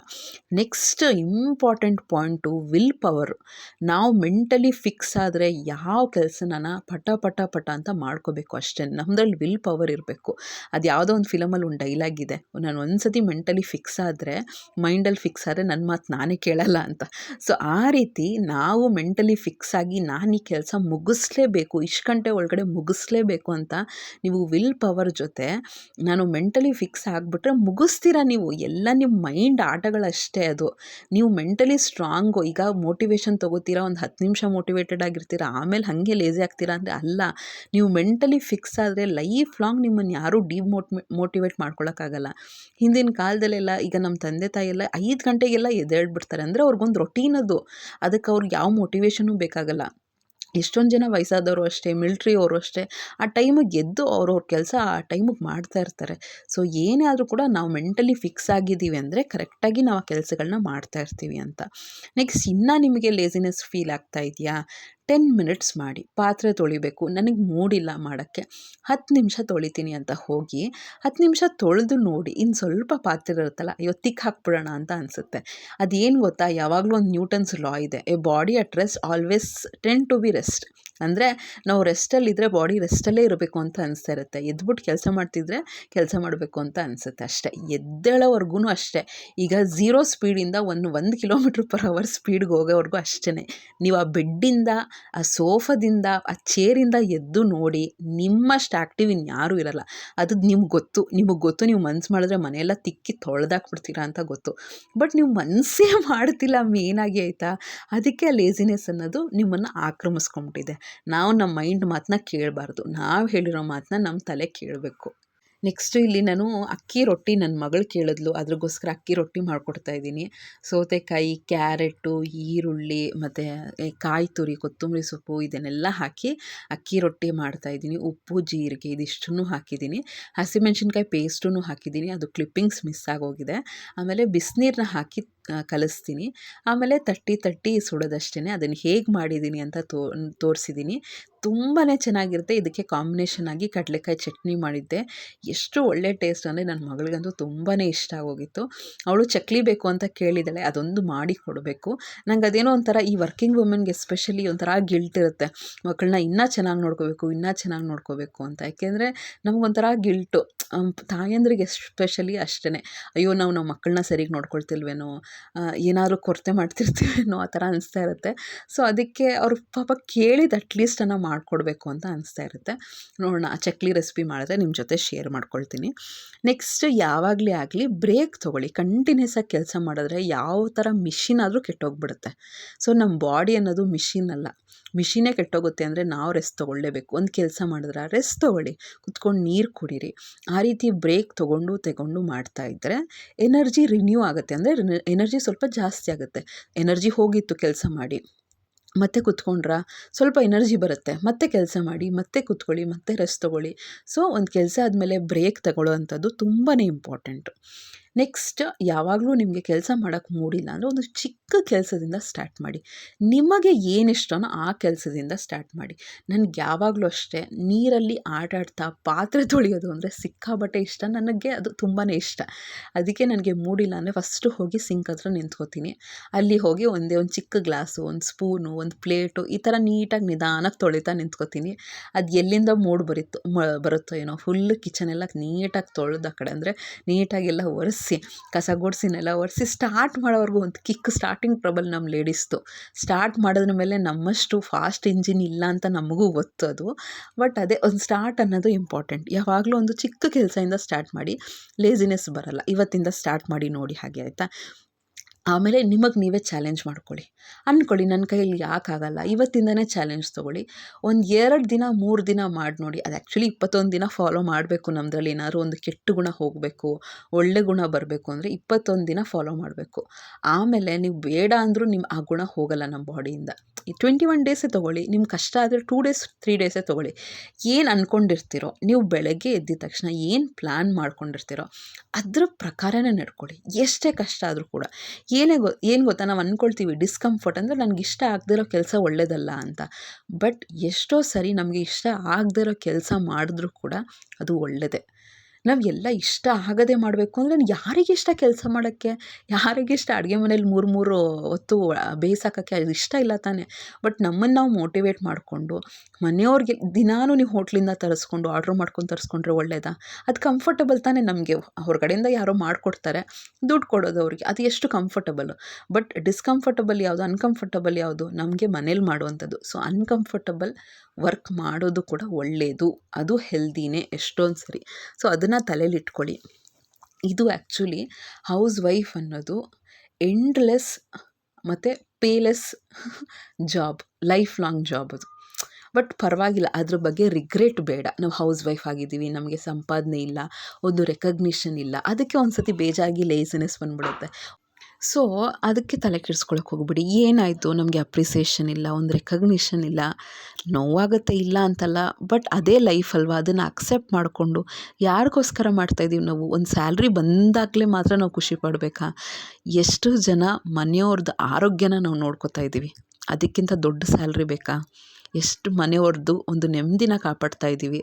Next important point will power ನಾವು ಮೆಂಟಲಿ ಫಿಕ್ಸ್ ಆದರೆ ಯಾವ ಕೆಲಸನ ಪಟ ಪಟ ಪಟ ಅಂತ ಮಾಡ್ಕೋಬೇಕು ಅಷ್ಟೇ. ನಮ್ಮದ್ರಲ್ಲಿ ವಿಲ್ ಪವರ್ ಇರಬೇಕು. ಅದು ಯಾವುದೋ ಒಂದು ಫಿಲಮಲ್ಲಿ ಒಂದು ಡೈಲಾಗ್ ಇದೆ. ನಾನು ಒಂದು ಸತಿ ಮೆಂಟಲಿ ಫಿಕ್ಸ್ ಆದರೆ ಮೈಂಡಲ್ಲಿ ಫಿಕ್ಸ್ ಆದರೆ ನನ್ನ ಮಾತು ನಾನೇ ಕೇಳಲ್ಲ ಅಂತ. ಸೊ ಆ ರೀತಿ ನಾವು ಮೆಂಟಲಿ ಫಿಕ್ಸ್ ಆಗಿ ನಾನು ಕೆಲಸ ಮುಗಿಸ್ಲೇಬೇಕು, ಇಷ್ಟು ಗಂಟೆ ಒಳಗಡೆ ಮುಗಿಸ್ಲೇಬೇಕು ಅಂತ ನೀವು ವಿಲ್ ಪವರ್ ಜೊತೆ ನಾನು ಮೆಂಟಲಿ ಫಿಕ್ಸ್ ಆಗಿಬಿಟ್ರೆ ಮುಗಿಸ್ತೀರಾ ನೀವು? ಎಲ್ಲ ನಿಮ್ಮ ಮೈಂಡ್ ಆಟಗಳಷ್ಟೇ ಅದು. ನೀವು ಮೆಂಟಲಿ ಸ್ಟ್ರಾಂಗು ಈಗ ಮೋಟಿವೇಶನ್ ತೊಗೋತೀರಾ, ಒಂದು ಹತ್ತು ನಿಮಿಷ ಮೋಟಿವೇಟೆಡ್ ಆಗಿರ್ತೀರಾ, ಆಮೇಲೆ ಹಾಗೆ ಲೇಜಿ ಆಗ್ತೀರಾ ಅಂದರೆ ಅಲ್ಲ. ನೀವು ಮೆಂಟಲಿ ಫಿಕ್ಸ್ ಆದರೆ ಲೈಫ್ ಲಾಂಗ್ ನಿಮ್ಮನ್ನು ಯಾರೂ ಡಿಮೋಟ್ ಮೋಟಿವೇಟ್ ಮಾಡ್ಕೊಳ್ಳೋಕ್ಕಾಗಲ್ಲ ಹಿಂದಿನ ಕಾಲದಲ್ಲೆಲ್ಲ ಈಗ ನಮ್ಮ ತಂದೆ ತಾಯಿಯೆಲ್ಲ ಐದು ಗಂಟೆಗೆಲ್ಲ ಎದ್ದೇಳ್ಬಿಡ್ತಾರೆ. ಅಂದರೆ ಅವ್ರಿಗೊಂದು ರೊಟೀನ್ ಅದು. ಅದಕ್ಕೆ ಅವ್ರಿಗೆ ಯಾವ ಮೋಟಿವೇಶನೂ ಬೇಕಾಗಲ್ಲ. ಎಷ್ಟೊಂದು ಜನ ವಯಸ್ಸಾದವರು ಅಷ್ಟೇ ಮಿಲ್ಟ್ರಿಯವರು ಅಷ್ಟೇ, ಆ ಟೈಮಿಗೆ ಎದ್ದು ಅವ್ರವ್ರ ಕೆಲಸ ಆ ಟೈಮಿಗೆ ಮಾಡ್ತಾ ಇರ್ತಾರೆ. ಸೊ ಏನೇ ಆದರೂ ಕೂಡ ನಾವು ಮೆಂಟಲಿ ಫಿಕ್ಸ್ ಆಗಿದ್ದೀವಿ ಅಂದರೆ ಕರೆಕ್ಟಾಗಿ ನಾವು ಆ ಕೆಲಸಗಳನ್ನ ಮಾಡ್ತಾ ಇರ್ತೀವಿ ಅಂತ. ನೆಕ್ಸ್ಟ್ ಇನ್ನೂ ನಿಮಗೆ ಲೇಸಿನೆಸ್ ಫೀಲ್ ಆಗ್ತಾ ಇದೆಯಾ? ಟೆನ್ ಮಿನಿಟ್ಸ್ ಮಾಡಿ ಪಾತ್ರೆ ತೊಳಿಬೇಕು. ನನಗೆ ಮೂಡಿಲ್ಲ ಮಾಡೋಕ್ಕೆ. ಹತ್ತು ನಿಮಿಷ ತೊಳಿತೀನಿ ಅಂತ ಹೋಗಿ, ಹತ್ತು ನಿಮಿಷ ತೊಳೆದು ನೋಡಿ ಇನ್ನು ಸ್ವಲ್ಪ ಪಾತ್ರೆ ಇರುತ್ತಲ್ಲ, ಅಯ್ಯೋ, ತಿಕ್ ಹಾಕ್ಬಿಡೋಣ ಅಂತ ಅನಿಸುತ್ತೆ. ಅದೇನು ಗೊತ್ತಾ, ಯಾವಾಗಲೂ ಒಂದು ನ್ಯೂಟನ್ಸ್ ಲಾ ಇದೆ. A body at rest always tend to be rest ಅಂದರೆ ನಾವು ರೆಸ್ಟಲ್ಲಿದ್ದರೆ ಬಾಡಿ ರೆಸ್ಟಲ್ಲೇ ಇರಬೇಕು ಅಂತ ಅನಿಸ್ತಾ ಇರುತ್ತೆ. ಎದ್ಬಿಟ್ಟು ಕೆಲಸ ಮಾಡ್ತಿದ್ರೆ ಕೆಲಸ ಮಾಡಬೇಕು ಅಂತ ಅನಿಸುತ್ತೆ ಅಷ್ಟೇ. ಎದ್ದೇಳೋವರೆಗೂ ಅಷ್ಟೇ. ಈಗ ಝೀರೋ ಸ್ಪೀಡಿಂದ ಒಂದು ಒಂದು ಕಿಲೋಮೀಟ್ರ್ ಪರ್ ಅವರ್ ಸ್ಪೀಡ್ಗೆ ಹೋಗೋವರೆಗೂ ಅಷ್ಟೇ ನೀವು ಆ ಬೆಡ್ಡಿಂದ ಆ ಸೋಫಾದಿಂದ, ಆ ಚೇರಿಂದ ಎದ್ದು ನೋಡಿ ನಿಮ್ಮಷ್ಟು ಆ್ಯಕ್ಟಿವ್ ಇನ್ಯಾರೂ ಇರಲ್ಲ. ಅದು ನಿಮ್ಗೆ ಗೊತ್ತು. ನಿಮಗೆ ಗೊತ್ತು ನೀವು ಮನ್ಸು ಮಾಡಿದ್ರೆ ಮನೆಯೆಲ್ಲ ತಿಕ್ಕಿ ತೊಳೆದಾಕ್ಬಿಡ್ತೀರಾ ಅಂತ ಗೊತ್ತು. ಬಟ್ ನೀವು ಮನಸ್ಸೇ [laughs] ಮಾಡ್ತಿಲ್ಲ ಮೇನಾಗಿ ಆಯಿತಾ? ಅದಕ್ಕೆ ಆ ಲೇಸಿನೆಸ್ ಅನ್ನೋದು ನಿಮ್ಮನ್ನು ಆಕ್ರಮಿಸ್ಕೊಂಬಿಟ್ಟಿದೆ. ನಾವು ನಮ್ಮ ಮೈಂಡ್ ಮಾತನ್ನ ಕೇಳಬಾರ್ದು. ನಾವು ಹೇಳಿರೋ ಮಾತನ್ನ ನಮ್ಮ ತಲೆ ಕೇಳಬೇಕು. ನೆಕ್ಸ್ಟು ಇಲ್ಲಿ ನಾನು ಅಕ್ಕಿ ರೊಟ್ಟಿ ನನ್ನ ಮಗಳು ಕೇಳಿದ್ಲು. ಅದ್ರಗೋಸ್ಕರ ಅಕ್ಕಿ ರೊಟ್ಟಿ ಮಾಡಿಕೊಡ್ತಾ ಇದ್ದೀನಿ. ಸೌತೆಕಾಯಿ, ಕ್ಯಾರೆಟು, ಈರುಳ್ಳಿ, ಮತ್ತು ಕಾಯಿ ತುರಿ, ಕೊತ್ತಂಬರಿ ಸೊಪ್ಪು ಇದನ್ನೆಲ್ಲ ಹಾಕಿ ಅಕ್ಕಿ ರೊಟ್ಟಿ ಮಾಡ್ತಾ ಇದ್ದೀನಿ. ಉಪ್ಪು, ಜೀರಿಗೆ ಇದಿಷ್ಟನ್ನು ಹಾಕಿದ್ದೀನಿ. ಹಸಿಮೆಣ್ಸಿನ್ಕಾಯಿ ಪೇಸ್ಟೂ ಹಾಕಿದ್ದೀನಿ. ಅದು ಕ್ಲಿಪ್ಪಿಂಗ್ಸ್ ಮಿಸ್ ಆಗೋಗಿದೆ. ಆಮೇಲೆ ಬಿಸಿನೀರನ್ನ ಹಾಕಿ ಕಲಿಸ್ತೀನಿ. ಆಮೇಲೆ ತಟ್ಟಿ ತಟ್ಟಿ ಸುಡೋದಷ್ಟೇ ಅದನ್ನು ಹೇಗೆ ಮಾಡಿದ್ದೀನಿ ಅಂತ ತೋ ತೋರಿಸಿದ್ದೀನಿ ತುಂಬಾ ಚೆನ್ನಾಗಿರುತ್ತೆ. ಇದಕ್ಕೆ ಕಾಂಬಿನೇಷನ್ ಆಗಿ ಕಡಲೆಕಾಯಿ ಚಟ್ನಿ ಮಾಡಿದ್ದೆ. ಎಷ್ಟು ಒಳ್ಳೆ ಟೇಸ್ಟ್ ಅಂದರೆ ನನ್ನ ಮಗಳಿಗಂತೂ ತುಂಬಾ ಇಷ್ಟ ಆಗೋಗಿತ್ತು. ಅವಳು ಚಕ್ಲಿ ಬೇಕು ಅಂತ ಕೇಳಿದಾಳೆ. ಅದೊಂದು ಮಾಡಿ ಕೊಡಬೇಕು. ನಂಗೆ ಅದೇನೋ ಒಂಥರ ಈ ವರ್ಕಿಂಗ್ ವುಮೆನ್ಗೆ ಎಸ್ಪೆಷಲಿ ಒಂಥರ ಗಿಲ್ಟ್ ಇರುತ್ತೆ. ಮಕ್ಕಳನ್ನ ಇನ್ನೂ ಚೆನ್ನಾಗಿ ನೋಡ್ಕೋಬೇಕು, ಇನ್ನೂ ಚೆನ್ನಾಗಿ ನೋಡ್ಕೋಬೇಕು ಅಂತ. ಯಾಕೆಂದರೆ ನಮಗೊಂಥರ ಗಿಲ್ಟು. ತಾಯಂದ್ರಿಗೆ ಎಸ್ಪೆಷಲಿ ಅಷ್ಟೇ ಅಯ್ಯೋ, ನಾವು ನಮ್ಮ ಮಕ್ಕಳನ್ನ ಸರಿಗೆ ನೋಡ್ಕೊಳ್ತಿಲ್ವೇನೋ ಏನಾದರೂ ಕೊರತೆ ಮಾಡ್ತಿರ್ತೀವೇನೋ ಆ ಥರ ಅನಿಸ್ತಾ ಇರುತ್ತೆ. ಸೊ ಅದಕ್ಕೆ ಅವ್ರು ಪಾಪ ಕೇಳಿದ ಅಟ್ಲೀಸ್ಟ್ ನಾವು ಮಾಡಿಕೊಡ್ಬೇಕು ಅಂತ ಅನಿಸ್ತಾ ಇರುತ್ತೆ. ನೋಡೋಣ, ಆ ಚಕ್ಲಿ ರೆಸಿಪಿ ಮಾಡಿದ್ರೆ ನಿಮ್ಮ ಜೊತೆ ಶೇರ್ ಮಾಡ್ಕೊಳ್ತೀನಿ. ನೆಕ್ಸ್ಟ್ ಯಾವಾಗಲೇ ಆಗಲಿ ಬ್ರೇಕ್ ತೊಗೊಳ್ಳಿ. ಕಂಟಿನ್ಯೂಸ್ ಆಗಿ ಕೆಲಸ ಮಾಡಿದ್ರೆ ಯಾವ ಥರ ಮಿಷಿನ್ ಆದರೂ ಕೆಟ್ಟೋಗ್ಬಿಡುತ್ತೆ. ಸೊ ನಮ್ಮ ಬಾಡಿ ಅನ್ನೋದು ಮಿಷಿನ್ ಅಲ್ಲ. ಮಿಷಿನೇ ಕೆಟ್ಟೋಗುತ್ತೆ ಅಂದರೆ ನಾವು ರೆಸ್ಟ್ ತೊಗೊಳ್ಳೇಬೇಕು ಒಂದು ಕೆಲಸ ಮಾಡಿದ್ರೆ ರೆಸ್ಟ್ ತೊಗೊಳ್ಳಿ. ಕುತ್ಕೊಂಡು ನೀರು ಕುಡೀರಿ. ರೀತಿ ಬ್ರೇಕ್ ತೊಗೊಂಡು ತಗೊಂಡು ಮಾಡ್ತಾ ಇದ್ದರೆ ಎನರ್ಜಿ ರಿನ್ಯೂ ಆಗುತ್ತೆ. ಅಂದರೆ ಎನರ್ಜಿ ಸ್ವಲ್ಪ ಜಾಸ್ತಿ ಆಗುತ್ತೆ. ಎನರ್ಜಿ ಹೋಗಿತ್ತು ಕೆಲಸ ಮಾಡಿ, ಮತ್ತೆ ಕುತ್ಕೊಂಡ್ರಾ ಸ್ವಲ್ಪ ಎನರ್ಜಿ ಬರುತ್ತೆ. ಮತ್ತೆ ಕೆಲಸ ಮಾಡಿ, ಮತ್ತೆ ಕುತ್ಕೊಳ್ಳಿ, ಮತ್ತೆ ರೆಸ್ಟ್ ತೊಗೊಳ್ಳಿ. ಸೊ ಒಂದು ಕೆಲಸ ಆದಮೇಲೆ ಬ್ರೇಕ್ ತಗೊಳ್ಳೋ ಅಂಥದ್ದು ತುಂಬಾ ಇಂಪಾರ್ಟೆಂಟು ನೆಕ್ಸ್ಟ್ ಯಾವಾಗಲೂ ನಿಮಗೆ ಕೆಲಸ ಮಾಡೋಕ್ಕೆ ಮೂಡಿಲ್ಲ ಅಂದರೆ ಒಂದು ಚಿಕ್ಕ ಕೆಲಸದಿಂದ ಸ್ಟಾರ್ಟ್ ಮಾಡಿ. ನಿಮಗೆ ಏನಿಷ್ಟನೋ ಆ ಕೆಲಸದಿಂದ ಸ್ಟಾರ್ಟ್ ಮಾಡಿ. ನನಗೆ ಯಾವಾಗಲೂ ಅಷ್ಟೇ, ನೀರಲ್ಲಿ ಆಟ ಆಡ್ತಾ ಪಾತ್ರೆ ತೊಳೆಯೋದು ಅಂದರೆ ಸಿಕ್ಕಾಬಟ್ಟೆ ಇಷ್ಟ. ನನಗೆ ಅದು ತುಂಬಾ ಇಷ್ಟ. ಅದಕ್ಕೆ ನನಗೆ ಮೂಡಿಲ್ಲ ಅಂದರೆ ಫಸ್ಟು ಹೋಗಿ ಸಿಂಕ್ ಹತ್ರ ನಿಂತ್ಕೋತೀನಿ. ಅಲ್ಲಿ ಹೋಗಿ ಒಂದೇ ಒಂದು ಚಿಕ್ಕ ಗ್ಲಾಸು, ಒಂದು ಸ್ಪೂನು ಒಂದು ಪ್ಲೇಟು ಈ ಥರ ನೀಟಾಗಿ ನಿಧಾನಕ್ಕೆ ತೊಳಿತಾ ನಿಂತ್ಕೋತೀನಿ. ಅದು ಎಲ್ಲಿಂದ ಮೂಡ್ ಬರಿತ್ತು ಬರುತ್ತೋ ಏನೋ ಫುಲ್ ಕಿಚನೆಲ್ಲ ನೀಟಾಗಿ ತೊಳೆದ ಆ ಕಡೆ ಅಂದರೆ ನೀಟಾಗೆಲ್ಲ ಒರೆಸಿ ಒರೆಸಿ ಕಸ ಗುಡಿಸಿನೆಲ್ಲ ಒರೆಸಿ ಸ್ಟಾರ್ಟ್ ಮಾಡೋವರೆಗೂ ಒಂದು ಕಿಕ್ ಸ್ಟಾರ್ಟಿಂಗ್ ಟ್ರಬಲ್ ನಮ್ಮ ಲೇಡೀಸ್ದು ಸ್ಟಾರ್ಟ್ ಮಾಡಿದ್ರ ಮೇಲೆ ನಮ್ಮಷ್ಟು ಫಾಸ್ಟ್ ಇಂಜಿನ್ ಇಲ್ಲ ಅಂತ ನಮಗೂ ಗೊತ್ತು ಅದು. ಬಟ್ ಅದೇ ಒಂದು ಸ್ಟಾರ್ಟ್ ಅನ್ನೋದು ಇಂಪಾರ್ಟೆಂಟ್ ಯಾವಾಗಲೂ ಒಂದು ಚಿಕ್ಕ ಕೆಲಸದಿಂದ ಸ್ಟಾರ್ಟ್ ಮಾಡಿ ಲೇಸಿನೆಸ್ ಬರಲ್ಲ. ಇವತ್ತಿಂದ ಸ್ಟಾರ್ಟ್ ಮಾಡಿ ನೋಡಿ ಹಾಗೆ ಆಯಿತಾ? ಆಮೇಲೆ ನಿಮಗೆ ನೀವೇ ಚಾಲೆಂಜ್ ಮಾಡ್ಕೊಳ್ಳಿ. ಅಂದ್ಕೊಳ್ಳಿ ನನ್ನ ಕೈಯಲ್ಲಿ ಯಾಕಾಗಲ್ಲ ಇವತ್ತಿಂದನೇ ಚಾಲೆಂಜ್ ತೊಗೊಳ್ಳಿ. ಒಂದು ಎರಡು ದಿನ, ಮೂರು ದಿನ ಮಾಡಿ ನೋಡಿ. ಅದು ಆ್ಯಕ್ಚುಲಿ ಇಪ್ಪತ್ತೊಂದು ದಿನ ಫಾಲೋ ಮಾಡಬೇಕು ನಮ್ಮದ್ರಲ್ಲಿ ಏನಾದ್ರು ಒಂದು ಕೆಟ್ಟ ಗುಣ ಹೋಗಬೇಕು, ಒಳ್ಳೆ ಗುಣ ಬರಬೇಕು ಅಂದರೆ ಇಪ್ಪತ್ತೊಂದು ದಿನ ಫಾಲೋ ಮಾಡಬೇಕು. ಆಮೇಲೆ ನೀವು ಬೇಡ ಅಂದರೂ ನಿಮ್ಮ ಆ ಗುಣ ಹೋಗಲ್ಲ ನಮ್ಮ ಬಾಡಿಯಿಂದ. ಈ ಟ್ವೆಂಟಿ ಒನ್ ಡೇಸೇ ತೊಗೊಳ್ಳಿ. ನಿಮ್ಗೆ ಕಷ್ಟ ಆದರೆ ಟೂ ಡೇಸ್ ತ್ರೀ ಡೇಸೇ ತೊಗೊಳ್ಳಿ. ಏನು ಅಂದ್ಕೊಂಡಿರ್ತೀರೋ ನೀವು ಬೆಳಗ್ಗೆ ಎದ್ದಿದ ತಕ್ಷಣ ಏನು ಪ್ಲ್ಯಾನ್ ಮಾಡ್ಕೊಂಡಿರ್ತೀರೋ, ಅದ್ರ ಪ್ರಕಾರನೇ ನಡ್ಕೊಳ್ಳಿ. ಎಷ್ಟೇ ಕಷ್ಟ ಆದರೂ ಕೂಡ. ಏನೇ ಗೊ, ಏನು ಗೊತ್ತಾ ನಾವು ಅಂದ್ಕೊಳ್ತೀವಿ ಡಿಸ್ಕಂಫರ್ಟ್ ಅಂದರೆ ನನಗೆ ಇಷ್ಟ ಆಗದಿರೋ ಕೆಲಸ ಒಳ್ಳೆಯದಲ್ಲ ಅಂತ. ಬಟ್ ಎಷ್ಟೋ ಸರಿ ನಮಗೆ ಇಷ್ಟ ಆಗದಿರೋ ಕೆಲಸ ಮಾಡಿದ್ರೂ ಕೂಡ ಅದು ಒಳ್ಳೆಯದೇ ನಾವು ಎಲ್ಲ ಇಷ್ಟ ಆಗದೆ ಮಾಡಬೇಕು ಅಂದರೆ ಯಾರಿಗಿಷ್ಟ ಕೆಲಸ ಮಾಡೋಕ್ಕೆ? ಯಾರಿಗಿಷ್ಟ ಅಡುಗೆ ಮನೇಲಿ ಮೂರು ಮೂರು ಹೊತ್ತು ಬೇಯಿಸಾಕೋಕ್ಕೆ ಅದು ಇಷ್ಟ ಇಲ್ಲ ತಾನೆ. ಬಟ್ ನಮ್ಮನ್ನು ನಾವು ಮೋಟಿವೇಟ್ ಮಾಡಿಕೊಂಡು ಮನೆಯವ್ರಿಗೆ ದಿನಾನು ನೀವು ಹೋಟ್ಲಿಂದ ತರಿಸ್ಕೊಂಡು, ಆರ್ಡ್ರ್ ಮಾಡ್ಕೊಂಡು ತರಿಸ್ಕೊಂಡ್ರೆ ಒಳ್ಳೇದಾ? ಅದು ಕಂಫರ್ಟಬಲ್ ತಾನೇ ನಮಗೆ. ಹೊರಗಡೆಯಿಂದ ಯಾರೋ ಮಾಡಿಕೊಡ್ತಾರೆ, ದುಡ್ಡು ಕೊಡೋದು ಅವ್ರಿಗೆ. ಅದು ಎಷ್ಟು ಕಂಫರ್ಟಬಲ್ ಬಟ್ ಡಿಸ್ಕಂಫರ್ಟಬಲ್ ಯಾವುದು ಅನ್ಕಂಫರ್ಟಬಲ್ ಯಾವುದು? ನಮಗೆ ಮನೇಲಿ ಮಾಡುವಂಥದ್ದು. ಸೊ ಅನ್ಕಂಫರ್ಟಬಲ್ ವರ್ಕ್ ಮಾಡೋದು ಕೂಡ ಒಳ್ಳೆಯದು ಅದು ಹೆಲ್ದಿನೇ ಎಷ್ಟೊಂದು ಸರಿ. ಸೊ, ಅದನ್ನು ತಲೆಯಲ್ಲಿಟ್ಕೊಳ್ಳಿ ಇದು ಆ್ಯಕ್ಚುಲಿ ಹೌಸ್ ವೈಫ್ ಅನ್ನೋದು ಎಂಡ್ಲೆಸ್ ಮತ್ತು payless job, life long job ಅದು. ಬಟ್ ಪರವಾಗಿಲ್ಲ, ಅದ್ರ ಬಗ್ಗೆ ರಿಗ್ರೆಟ್ ಬೇಡ. ನಾವು ಹೌಸ್ ವೈಫ್ ಆಗಿದ್ದೀವಿ, ನಮಗೆ ಸಂಪಾದನೆ ಇಲ್ಲ, ಒಂದು ರೆಕಗ್ನಿಷನ್ ಇಲ್ಲ, ಅದಕ್ಕೆ ಒಂದು ಸತಿ ಬೇಜಾಗಿ ಲೇಸಿನೆಸ್ ಬಂದ್ಬಿಡುತ್ತೆ. ಸೊ, ಅದಕ್ಕೆ ತಲೆ ಕೆಡಿಸ್ಕೊಳಕ್ಕೆ ಹೋಗ್ಬಿಡಿ. ಏನಾಯಿತು? ನಮಗೆ ಅಪ್ರಿಸಿಯೇಷನ್ ಇಲ್ಲ, ಒಂದು ರೆಕಗ್ನಿಷನ್ ಇಲ್ಲ. ನೋವಾಗುತ್ತೆ ಇಲ್ಲ ಅಂತಲ್ಲ ಬಟ್ ಅದೇ ಲೈಫ್ ಅಲ್ವಾ? ಅದನ್ನು ಅಕ್ಸೆಪ್ಟ್ ಮಾಡಿಕೊಂಡು ಯಾರಿಗೋಸ್ಕರ ಮಾಡ್ತಾಯಿದ್ದೀವಿ ನಾವು? ಒಂದು ಸ್ಯಾಲ್ರಿ ಬಂದಾಗಲೇ ಮಾತ್ರ ನಾವು ಖುಷಿ ಪಡಬೇಕಾ? ಎಷ್ಟು ಜನ ಮನೆಯವ್ರದ್ದು ಆರೋಗ್ಯನ ನಾವು ನೋಡ್ಕೋತಾ ಇದ್ದೀವಿ ಅದಕ್ಕಿಂತ ದೊಡ್ಡ ಸ್ಯಾಲ್ರಿ ಬೇಕಾ? ಎಷ್ಟು ಮನೆಯವ್ರದ್ದು ಒಂದು ನೆಮ್ಮದಿನ ಕಾಪಾಡ್ತಾ ಇದ್ದೀವಿ.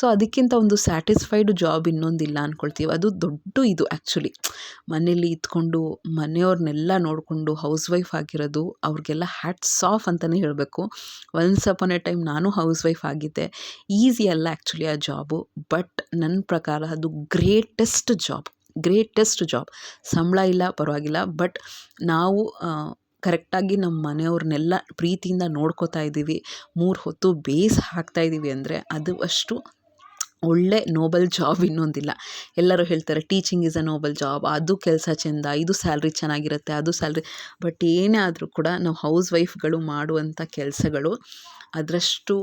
ಸೊ ಅದಕ್ಕಿಂತ ಒಂದು ಸ್ಯಾಟಿಸ್ಫೈಡ್ ಜಾಬ್ ಇನ್ನೊಂದಿಲ್ಲ ಅಂದ್ಕೊಳ್ತೀವಿ ಅದು ದೊಡ್ಡ ಇದು ಆ್ಯಕ್ಚುಲಿ ಮನೇಲಿ ಇದ್ಕೊಂಡು ಮನೆಯವ್ರನ್ನೆಲ್ಲ ನೋಡಿಕೊಂಡು ಹೌಸ್ ವೈಫ್ ಆಗಿರೋದು ಅವ್ರಿಗೆಲ್ಲ ಹ್ಯಾಟ್ಸ್ ಆಫ್ ಅಂತಲೇ ಹೇಳಬೇಕು. ಒನ್ಸ್ ಅಪಾನ್ ಎ ಟೈಮ್ ನಾನು ಹೌಸ್ ವೈಫ್ ಆಗಿದ್ದೆ. ಈಸಿ ಅಲ್ಲ ಆ್ಯಕ್ಚುಲಿ ಆ ಜಾಬು ಬಟ್ ನನ್ನ ಪ್ರಕಾರ ಅದು ಗ್ರೇಟೆಸ್ಟ್ ಜಾಬ್ ಗ್ರೇಟೆಸ್ಟ್ ಜಾಬ್ ಸಂಬಳ ಇಲ್ಲ, ಪರವಾಗಿಲ್ಲ. ಬಟ್ ನಾವು ಕರೆಕ್ಟಾಗಿ ನಮ್ಮ ಮನೆಯವ್ರನ್ನೆಲ್ಲ ಪ್ರೀತಿಯಿಂದ ನೋಡ್ಕೋತಾ ಇದ್ದೀವಿ. ಮೂರು ಹೊತ್ತು ಬೇಸ್ ಹಾಕ್ತಾ ಇದ್ದೀವಿ ಅಂದರೆ ಅದು ಅಷ್ಟು ಒಳ್ಳೆ ನೋಬಲ್ ಜಾಬ್ ಇನ್ನೊಂದಿಲ್ಲ. ಎಲ್ಲರೂ ಹೇಳ್ತಾರೆ teaching is a noble job ಅದು ಕೆಲಸ ಚೆಂದ, ಇದು ಸ್ಯಾಲ್ರಿ ಚೆನ್ನಾಗಿರುತ್ತೆ, ಅದು ಸ್ಯಾಲ್ರಿ ಬಟ್ ಏನೇ ಆದರೂ ಕೂಡ ನಾವು ಹೌಸ್ ವೈಫ್ಗಳು ಮಾಡುವಂಥ ಕೆಲಸಗಳು ಅದರಷ್ಟು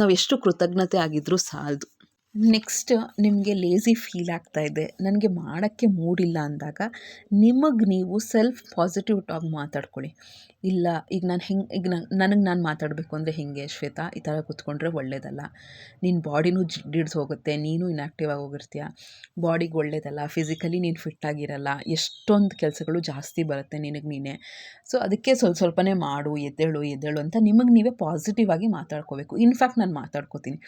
ನಾವು ಎಷ್ಟು ಕೃತಜ್ಞತೆ ಆಗಿದ್ದರೂ ಸಾಲದು. ನೆಕ್ಸ್ಟ್ ನಿಮಗೆ ಲೇಝಿ ಫೀಲ್ ಆಗ್ತಾ ಇದೆ. ನನಗೆ ಮಾಡೋಕ್ಕೆ ಮೂಡಿಲ್ಲ ಅಂದಾಗ, ನಿಮಗೆ ನೀವು ಸೆಲ್ಫ್ ಪಾಸಿಟಿವ್ ಟಾಕ್ ಮಾತಾಡ್ಕೊಳ್ಳಿ. ಇಲ್ಲ, ಈಗ ನಾನು ಹೆಂಗೆ, ಈಗ ನನಗೆ ನಾನು ಮಾತಾಡಬೇಕು ಅಂದರೆ ಹೇಗೆ ಶ್ವೇತಾ? ಈ ಥರ ಕೂತ್ಕೊಂಡ್ರೆ ಒಳ್ಳೇದಲ್ಲ. ನಿನ್ನ ಬಾಡಿನೂ ಜಿಡ್ಡಿಡ್ದು ಹೋಗುತ್ತೆ, ನೀನು ಇನ್ಆಕ್ಟಿವ್ ಆಗಿ ಹೋಗಿರ್ತೀಯ. ಬಾಡಿಗೆ ಒಳ್ಳೇದಲ್ಲ ಫಿಸಿಕಲಿ ನೀನು ಫಿಟ್ ಆಗಿರಲ್ಲ, ಎಷ್ಟೊಂದು ಕೆಲಸಗಳು ಜಾಸ್ತಿ ಬರುತ್ತೆ ನಿನಗೆ ನೀನೇ. ಸೊ ಅದಕ್ಕೆ ಸ್ವಲ್ಪ ಸ್ವಲ್ಪನೇ ಮಾಡು, ಎದ್ದೇಳು ಎದ್ದೇಳು ಅಂತ ನಿಮಗೆ ನೀವೇ ಪಾಸಿಟಿವ್ ಆಗಿ ಮಾತಾಡ್ಕೋಬೇಕು. ಇನ್ಫ್ಯಾಕ್ಟ್ ನಾನು ಮಾತಾಡ್ಕೋತೀನಿ.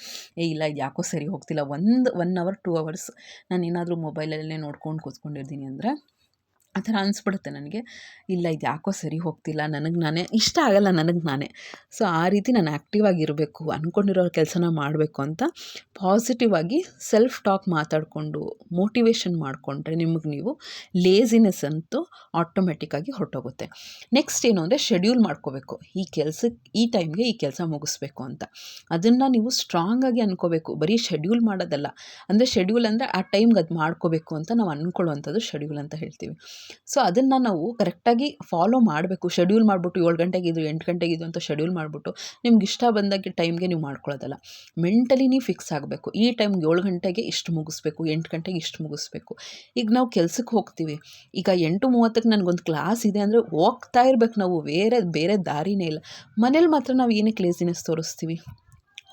ಏ, ಇಲ್ಲ ಯಾಕೋ ಸರಿ ಹೋಗ್ತಿಲ್ಲ. ಒಂದು ಒನ್ ಅವರ್ ಟೂ ಅವರ್ಸ್ ನಾನು ಏನಾದರೂ ಮೊಬೈಲಲ್ಲೇ ನೋಡ್ಕೊಂಡು ಕೂತ್ಕೊಂಡಿರ್ತೀನಿ ಅಂದರೆ ಆ ಥರ ಅನಿಸ್ಬಿಡುತ್ತೆ ನನಗೆ. ಇಲ್ಲ, ಇದು ಯಾಕೋ ಸರಿ ಹೋಗ್ತಿಲ್ಲ, ನನಗೆ ನಾನೇ, ಇಷ್ಟ ಆಗಲ್ಲ ನನಗೆ ನಾನೇ. ಸೊ, ಆ ರೀತಿ ನಾನು ಆ್ಯಕ್ಟಿವ್ ಆಗಿರಬೇಕು ಅಂದ್ಕೊಂಡಿರೋ ಕೆಲಸನ ಮಾಡಬೇಕು ಅಂತ ಪಾಸಿಟಿವ್ ಆಗಿ ಸೆಲ್ಫ್ ಟಾಕ್ ಮಾತಾಡಿಕೊಂಡು ಮೋಟಿವೇಶನ್ ಮಾಡಿಕೊಂಡ್ರೆ ನಿಮಗೆ ನೀವು ಲೇಸಿನೆಸ್ ಅಂತೂ ಆಟೋಮೆಟಿಕ್ಕಾಗಿ ಹೊರಟೋಗುತ್ತೆ. ನೆಕ್ಸ್ಟ್ ಏನು ಅಂದರೆ ಶೆಡ್ಯೂಲ್ ಮಾಡ್ಕೋಬೇಕು, ಈ ಕೆಲಸಕ್ಕೆ ಈ ಟೈಮ್ಗೆ ಈ ಕೆಲಸ ಮುಗಿಸ್ಬೇಕು ಅಂತ. ಅದನ್ನು ನೀವು ಸ್ಟ್ರಾಂಗ್ ಆಗಿ ಅಂದ್ಕೋಬೇಕು ಬರೀ ಶೆಡ್ಯೂಲ್ ಮಾಡೋದಲ್ಲ. ಅಂದರೆ ಶೆಡ್ಯೂಲ್ ಅಂದರೆ ಆ ಟೈಮ್ಗೆ ಅದು ಮಾಡ್ಕೋಬೇಕು ಅಂತ ನಾವು ಅಂದ್ಕೊಳ್ಳುವಂಥದ್ದು ಶೆಡ್ಯೂಲ್ ಅಂತ ಹೇಳ್ತೀವಿ. ಸೊ ಅದನ್ನು ನಾವು ಕರೆಕ್ಟಾಗಿ ಫಾಲೋ ಮಾಡಬೇಕು. ಶೆಡ್ಯೂಲ್ ಮಾಡಿಬಿಟ್ಟು ಏಳು ಗಂಟೆಗೆ ಇದು ಎಂಟು ಗಂಟೆಗೆ ಇದು ಅಂತ ಶೆಡ್ಯೂಲ್ ಮಾಡಿಬಿಟ್ಟು ನಿಮ್ಗೆ ಇಷ್ಟ ಬಂದಾಗ ಟೈಮ್ಗೆ ನೀವು ಮಾಡ್ಕೊಳ್ಳೋದಲ್ಲ. ಮೆಂಟಲಿ ನೀವು ಫಿಕ್ಸ್ ಆಗಬೇಕು. ಈ ಟೈಮ್ಗೆ ಏಳು ಗಂಟೆಗೆ ಇಷ್ಟು ಮುಗಿಸ್ಬೇಕು, ಎಂಟು ಗಂಟೆಗೆ ಇಷ್ಟು ಮುಗಿಸ್ಬೇಕು. ಈಗ ನಾವು ಕೆಲ್ಸಕ್ಕೆ ಹೋಗ್ತೀವಿ. ಈಗ ಎಂಟು ಮೂವತ್ತಕ್ಕೆ ನನಗೊಂದು ಕ್ಲಾಸ್ ಇದೆ ಅಂದರೆ ಹೋಗ್ತಾ ಇರ್ಬೇಕು ನಾವು. ಬೇರೆ ಬೇರೆ ದಾರಿನೇ ಇಲ್ಲ. ಮನೇಲಿ ಮಾತ್ರ ನಾವು ಏನಕ್ಕೆ ಲೇಸಿನೆಸ್ ತೋರಿಸ್ತೀವಿ?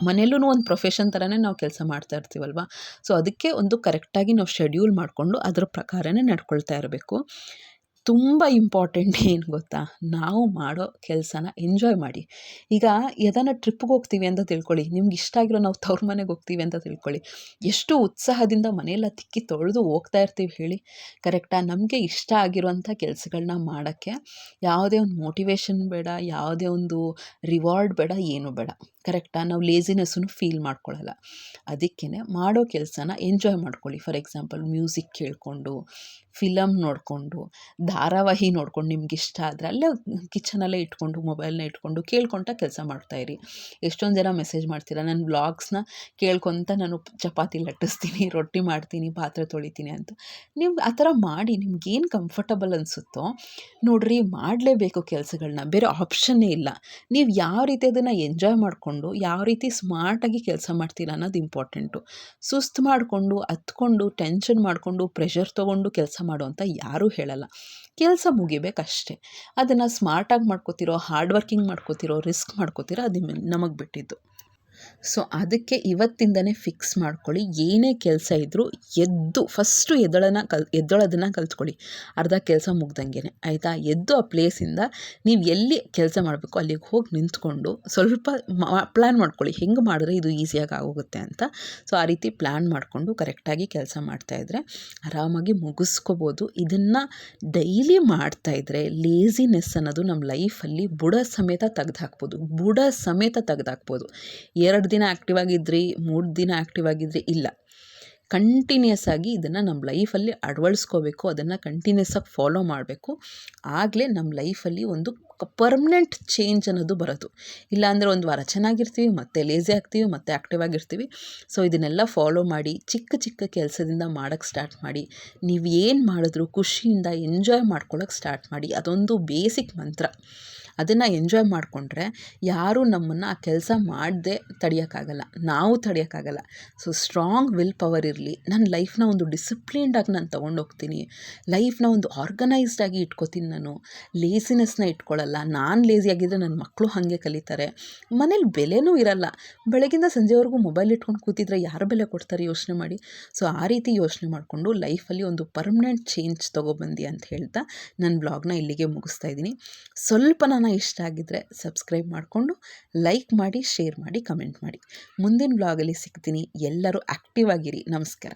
ಮನೆಯಲ್ಲೂ ಒಂದು ಪ್ರೊಫೆಷನ್ ಥರನೇ ನಾವು ಕೆಲಸ ಮಾಡ್ತಾ ಇರ್ತೀವಲ್ವ? ಸೊ ಅದಕ್ಕೆ ಒಂದು ಕರೆಕ್ಟಾಗಿ ನಾವು ಶೆಡ್ಯೂಲ್ ಮಾಡಿಕೊಂಡು ಅದರ ಪ್ರಕಾರನೇ ನಡ್ಕೊಳ್ತಾ ಇರಬೇಕು. ತುಂಬ ಇಂಪಾರ್ಟೆಂಟ್ ಏನು ಗೊತ್ತಾ? ನಾವು ಮಾಡೋ ಕೆಲಸನ ಎಂಜಾಯ್ ಮಾಡಿ. ಈಗ ಯಾವ್ದಾನ ಟ್ರಿಪ್ಗೆ ಹೋಗ್ತೀವಿ ಅಂತ ತಿಳ್ಕೊಳ್ಳಿ. ನಿಮ್ಗೆ ಇಷ್ಟ ಆಗಿರೋ ನಾವು ತವ್ರ ಮನೆಗೆ ಹೋಗ್ತೀವಿ ಅಂತ ತಿಳ್ಕೊಳ್ಳಿ. ಎಷ್ಟು ಉತ್ಸಾಹದಿಂದ ಮನೆಯೆಲ್ಲ ತಿಕ್ಕಿ ತೊಳೆದು ಹೋಗ್ತಾ ಇರ್ತೀವಿ ಹೇಳಿ. ಕರೆಕ್ಟಾ ನಮಗೆ ಇಷ್ಟ ಆಗಿರುವಂಥ ಕೆಲಸಗಳನ್ನ ಮಾಡೋಕ್ಕೆ ಯಾವುದೇ ಒಂದು ಮೋಟಿವೇಶನ್ ಬೇಡ, ಯಾವುದೇ ಒಂದು ರಿವಾರ್ಡ್ ಬೇಡ, ಏನೂ ಬೇಡ. ಕರೆಕ್ಟಾ ನಾವು ಲೇಸಿನೆಸ್ಸನ್ನು ಫೀಲ್ ಮಾಡ್ಕೊಳ್ಳಲ್ಲ ಅದಕ್ಕೇ ಮಾಡೋ ಕೆಲಸನ ಎಂಜಾಯ್ ಮಾಡ್ಕೊಳ್ಳಿ. ಫಾರ್ ಎಕ್ಸಾಂಪಲ್ ಮ್ಯೂಸಿಕ್ ಕೇಳಿಕೊಂಡು ಫಿಲಮ್ ನೋಡಿಕೊಂಡು, ಧಾರಾವಾಹಿ ನೋಡ್ಕೊಂಡು ನಿಮ್ಗೆ ಇಷ್ಟ ಆದರೆ ಅಲ್ಲೇ ಕಿಚನಲ್ಲೇ ಇಟ್ಕೊಂಡು, ಮೊಬೈಲ್ನ ಇಟ್ಕೊಂಡು ಕೇಳ್ಕೊತ ಕೆಲಸ ಮಾಡ್ತಾಯಿರಿ ಎಷ್ಟೊಂದು ಜನ ಮೆಸೇಜ್ ಮಾಡ್ತೀರಾ ನನ್ನ ವ್ಲಾಗ್ಸ್ನ ಕೇಳ್ಕೊತ ನಾನು ಚಪಾತಿ ಲಟ್ಟಿಸ್ತೀನಿ, ರೊಟ್ಟಿ ಮಾಡ್ತೀನಿ, ಪಾತ್ರೆ ತೊಳಿತೀನಿ ಅಂತ. ನೀವು ಆ ಥರ ಮಾಡಿ, ನಿಮ್ಗೇನು ಕಂಫರ್ಟಬಲ್ ಅನಿಸುತ್ತೋ, ನೋಡ್ರಿ ಮಾಡಲೇಬೇಕು ಕೆಲಸಗಳನ್ನ ಬೇರೆ ಆಪ್ಷನ್ನೇ ಇಲ್ಲ. ನೀವು ಯಾವ ರೀತಿ ಅದನ್ನು ಎಂಜಾಯ್ ಮಾಡಿಕೊಂಡು, ಯಾವ ರೀತಿ ಸ್ಮಾರ್ಟಾಗಿ ಕೆಲಸ ಮಾಡ್ತೀರಾ ಅನ್ನೋದು ಇಂಪಾರ್ಟೆಂಟು ಸುಸ್ತು ಮಾಡಿಕೊಂಡು ಹತ್ಕೊಂಡು ಟೆನ್ಷನ್ ಮಾಡಿಕೊಂಡು ಪ್ರೆಷರ್ ತೊಗೊಂಡು ಕೆಲಸ ಮಾಡು ಅಂತ ಯಾರೂ ಹೇಳಲ್ಲ. ಕೆಲಸ ಮುಗಿಬೇಕಷ್ಟೇ. ಅದನ್ನು ಸ್ಮಾರ್ಟಾಗಿ ಮಾಡ್ಕೋತಿರೋ ಹಾರ್ಡ್ ವರ್ಕಿಂಗ್ ಮಾಡ್ಕೋತಿರೋ ರಿಸ್ಕ್ ಮಾಡ್ಕೋತಿರೋ, ಅದು ನಮಗೆ ಬಿಟ್ಟಿದ್ದು. ಸೊ ಅದಕ್ಕೆ ಇವತ್ತಿಂದನೇ ಫಿಕ್ಸ್ ಮಾಡ್ಕೊಳ್ಳಿ. ಏನೇ ಕೆಲಸ ಇದ್ದರೂ ಎದ್ದು ಫಸ್ಟು ಎದ್ದಳನ ಕಲ್, ಎದ್ದೊಳೋದನ್ನು ಕಲ್ತ್ಕೊಳ್ಳಿ. ಅರ್ಧ ಕೆಲಸ ಮುಗ್ದಂಗೆ ಆಯಿತಾ? ಎದ್ದು ಆ ಪ್ಲೇಸಿಂದ ನೀವು ಎಲ್ಲಿ ಕೆಲಸ ಮಾಡಬೇಕು, ಅಲ್ಲಿಗೆ ಹೋಗಿ ನಿಂತ್ಕೊಂಡು ಸ್ವಲ್ಪ ಪ್ಲ್ಯಾನ್ ಮಾಡ್ಕೊಳ್ಳಿ. ಹೆಂಗೆ ಮಾಡಿದ್ರೆ ಇದು ಈಸಿಯಾಗಿ ಆಗೋಗುತ್ತೆ ಅಂತ. ಸೊ ಆ ರೀತಿ ಪ್ಲ್ಯಾನ್ ಮಾಡಿಕೊಂಡು ಕರೆಕ್ಟಾಗಿ ಕೆಲಸ ಮಾಡ್ತಾಯಿದ್ರೆ ಆರಾಮಾಗಿ ಮುಗಿಸ್ಕೋಬೋದು. ಇದನ್ನು ಡೈಲಿ ಮಾಡ್ತಾಯಿದ್ರೆ ಲೇಸಿನೆಸ್ ಅನ್ನೋದು ನಮ್ಮ ಲೈಫಲ್ಲಿ ಬುಡ ಸಮೇತ ತೆಗೆದು ಹಾಕ್ಬೋದು ಬುಡ ಸಮೇತ ತೆಗೆದು ಹಾಕ್ಬೋದು ಎರಡು ದಿನ ಆ್ಯಕ್ಟಿವ್ ಆಗಿದ್ರಿ ಮೂರು ದಿನ ಆ್ಯಕ್ಟಿವ್ ಆಗಿದ್ರಿ, ಇಲ್ಲ. ಕಂಟಿನ್ಯೂಸ್ ಆಗಿ ಇದನ್ನು ನಮ್ಮ ಲೈಫಲ್ಲಿ ಅಳವಡಿಸ್ಕೋಬೇಕು ಅದನ್ನು ಕಂಟಿನ್ಯೂಸ್ ಆಗಿ ಫಾಲೋ ಮಾಡಬೇಕು. ಆಗಲೇ ನಮ್ಮ ಲೈಫಲ್ಲಿ ಒಂದು ಪರ್ಮನೆಂಟ್ ಚೇಂಜ್ ಅನ್ನೋದು ಬರೋದು. ಇಲ್ಲಾಂದರೆ ಒಂದು ವಾರ ಚೆನ್ನಾಗಿರ್ತೀವಿ, ಮತ್ತೆ ಲೇಜಿ ಆಗ್ತೀವಿ, ಮತ್ತೆ ಆ್ಯಕ್ಟಿವ್ ಆಗಿರ್ತೀವಿ. ಸೊ ಇದನ್ನೆಲ್ಲ ಫಾಲೋ ಮಾಡಿ, ಚಿಕ್ಕ ಚಿಕ್ಕ ಕೆಲಸದಿಂದ ಮಾಡೋಕ್ಕೆ ಸ್ಟಾರ್ಟ್ ಮಾಡಿ, ನೀವು ಏನು ಮಾಡಿದ್ರು ಖುಷಿಯಿಂದ ಎಂಜಾಯ್ ಮಾಡ್ಕೊಳ್ಳೋಕೆ ಸ್ಟಾರ್ಟ್ ಮಾಡಿ, ಅದೊಂದು ಬೇಸಿಕ್ ಮಂತ್ರ. ಅದನ್ನು ಎಂಜಾಯ್ ಮಾಡಿಕೊಂಡ್ರೆ ಯಾರೂ ನಮ್ಮನ್ನು ಆ ಕೆಲಸ ಮಾಡದೆ ತಡೆಯೋಕ್ಕಾಗಲ್ಲ ನಾವು ತಡೆಯೋಕ್ಕಾಗಲ್ಲ ಸೊ ಸ್ಟ್ರಾಂಗ್ ವಿಲ್ ಪವರ್ ಇರಲಿ. ನನ್ನ ಲೈಫ್ನ ಒಂದು ಡಿಸಿಪ್ಲೀನ್ಡಾಗಿ ನಾನು ತೊಗೊಂಡೋಗ್ತೀನಿ. ಲೈಫ್ನ ಒಂದು ಆರ್ಗನೈಸ್ಡಾಗಿ ಇಟ್ಕೋತೀನಿ ನಾನು. ಲೇಸಿನೆಸ್ನ ಇಟ್ಕೊಳ್ಳಲ್ಲ ನಾನು ಲೇಸಿಯಾಗಿದ್ದರೆ ನನ್ನ ಮಕ್ಕಳು ಹಾಗೆ ಕಲಿತಾರೆ. ಮನೇಲಿ ಬೆಲೆನೂ ಇರಲ್ಲ. ಬೆಳಗಿಂದ ಸಂಜೆವರೆಗೂ ಮೊಬೈಲ್ ಇಟ್ಕೊಂಡು ಕೂತಿದ್ರೆ ಯಾರು ಬೆಲೆ ಕೊಡ್ತಾರೆ ಯೋಚನೆ ಮಾಡಿ. ಸೊ ಆ ರೀತಿ ಯೋಚನೆ ಮಾಡಿಕೊಂಡು ಲೈಫಲ್ಲಿ ಒಂದು ಪರ್ಮನೆಂಟ್ ಚೇಂಜ್ ತೊಗೊಬಂದಿ ಅಂತ ಹೇಳ್ತಾ ನನ್ನ ಬ್ಲಾಗ್ನ ಇಲ್ಲಿಗೆ ಮುಗಿಸ್ತಾ ಇದ್ದೀನಿ. ಸ್ವಲ್ಪ ನನ್ನ ಇಷ್ಟ ಆಗಿದ್ದರೆ ಸಬ್ಸ್ಕ್ರೈಬ್ ಮಾಡಿಕೊಂಡು ಲೈಕ್ ಮಾಡಿ ಶೇರ್ ಮಾಡಿ ಕಮೆಂಟ್ ಮಾಡಿ. ಮುಂದಿನ ಬ್ಲಾಗಲ್ಲಿ ಸಿಗ್ತೀನಿ. ಎಲ್ಲರೂ ಆ್ಯಕ್ಟಿವ್ ಆಗಿರಿ. ನಮಸ್ಕಾರ.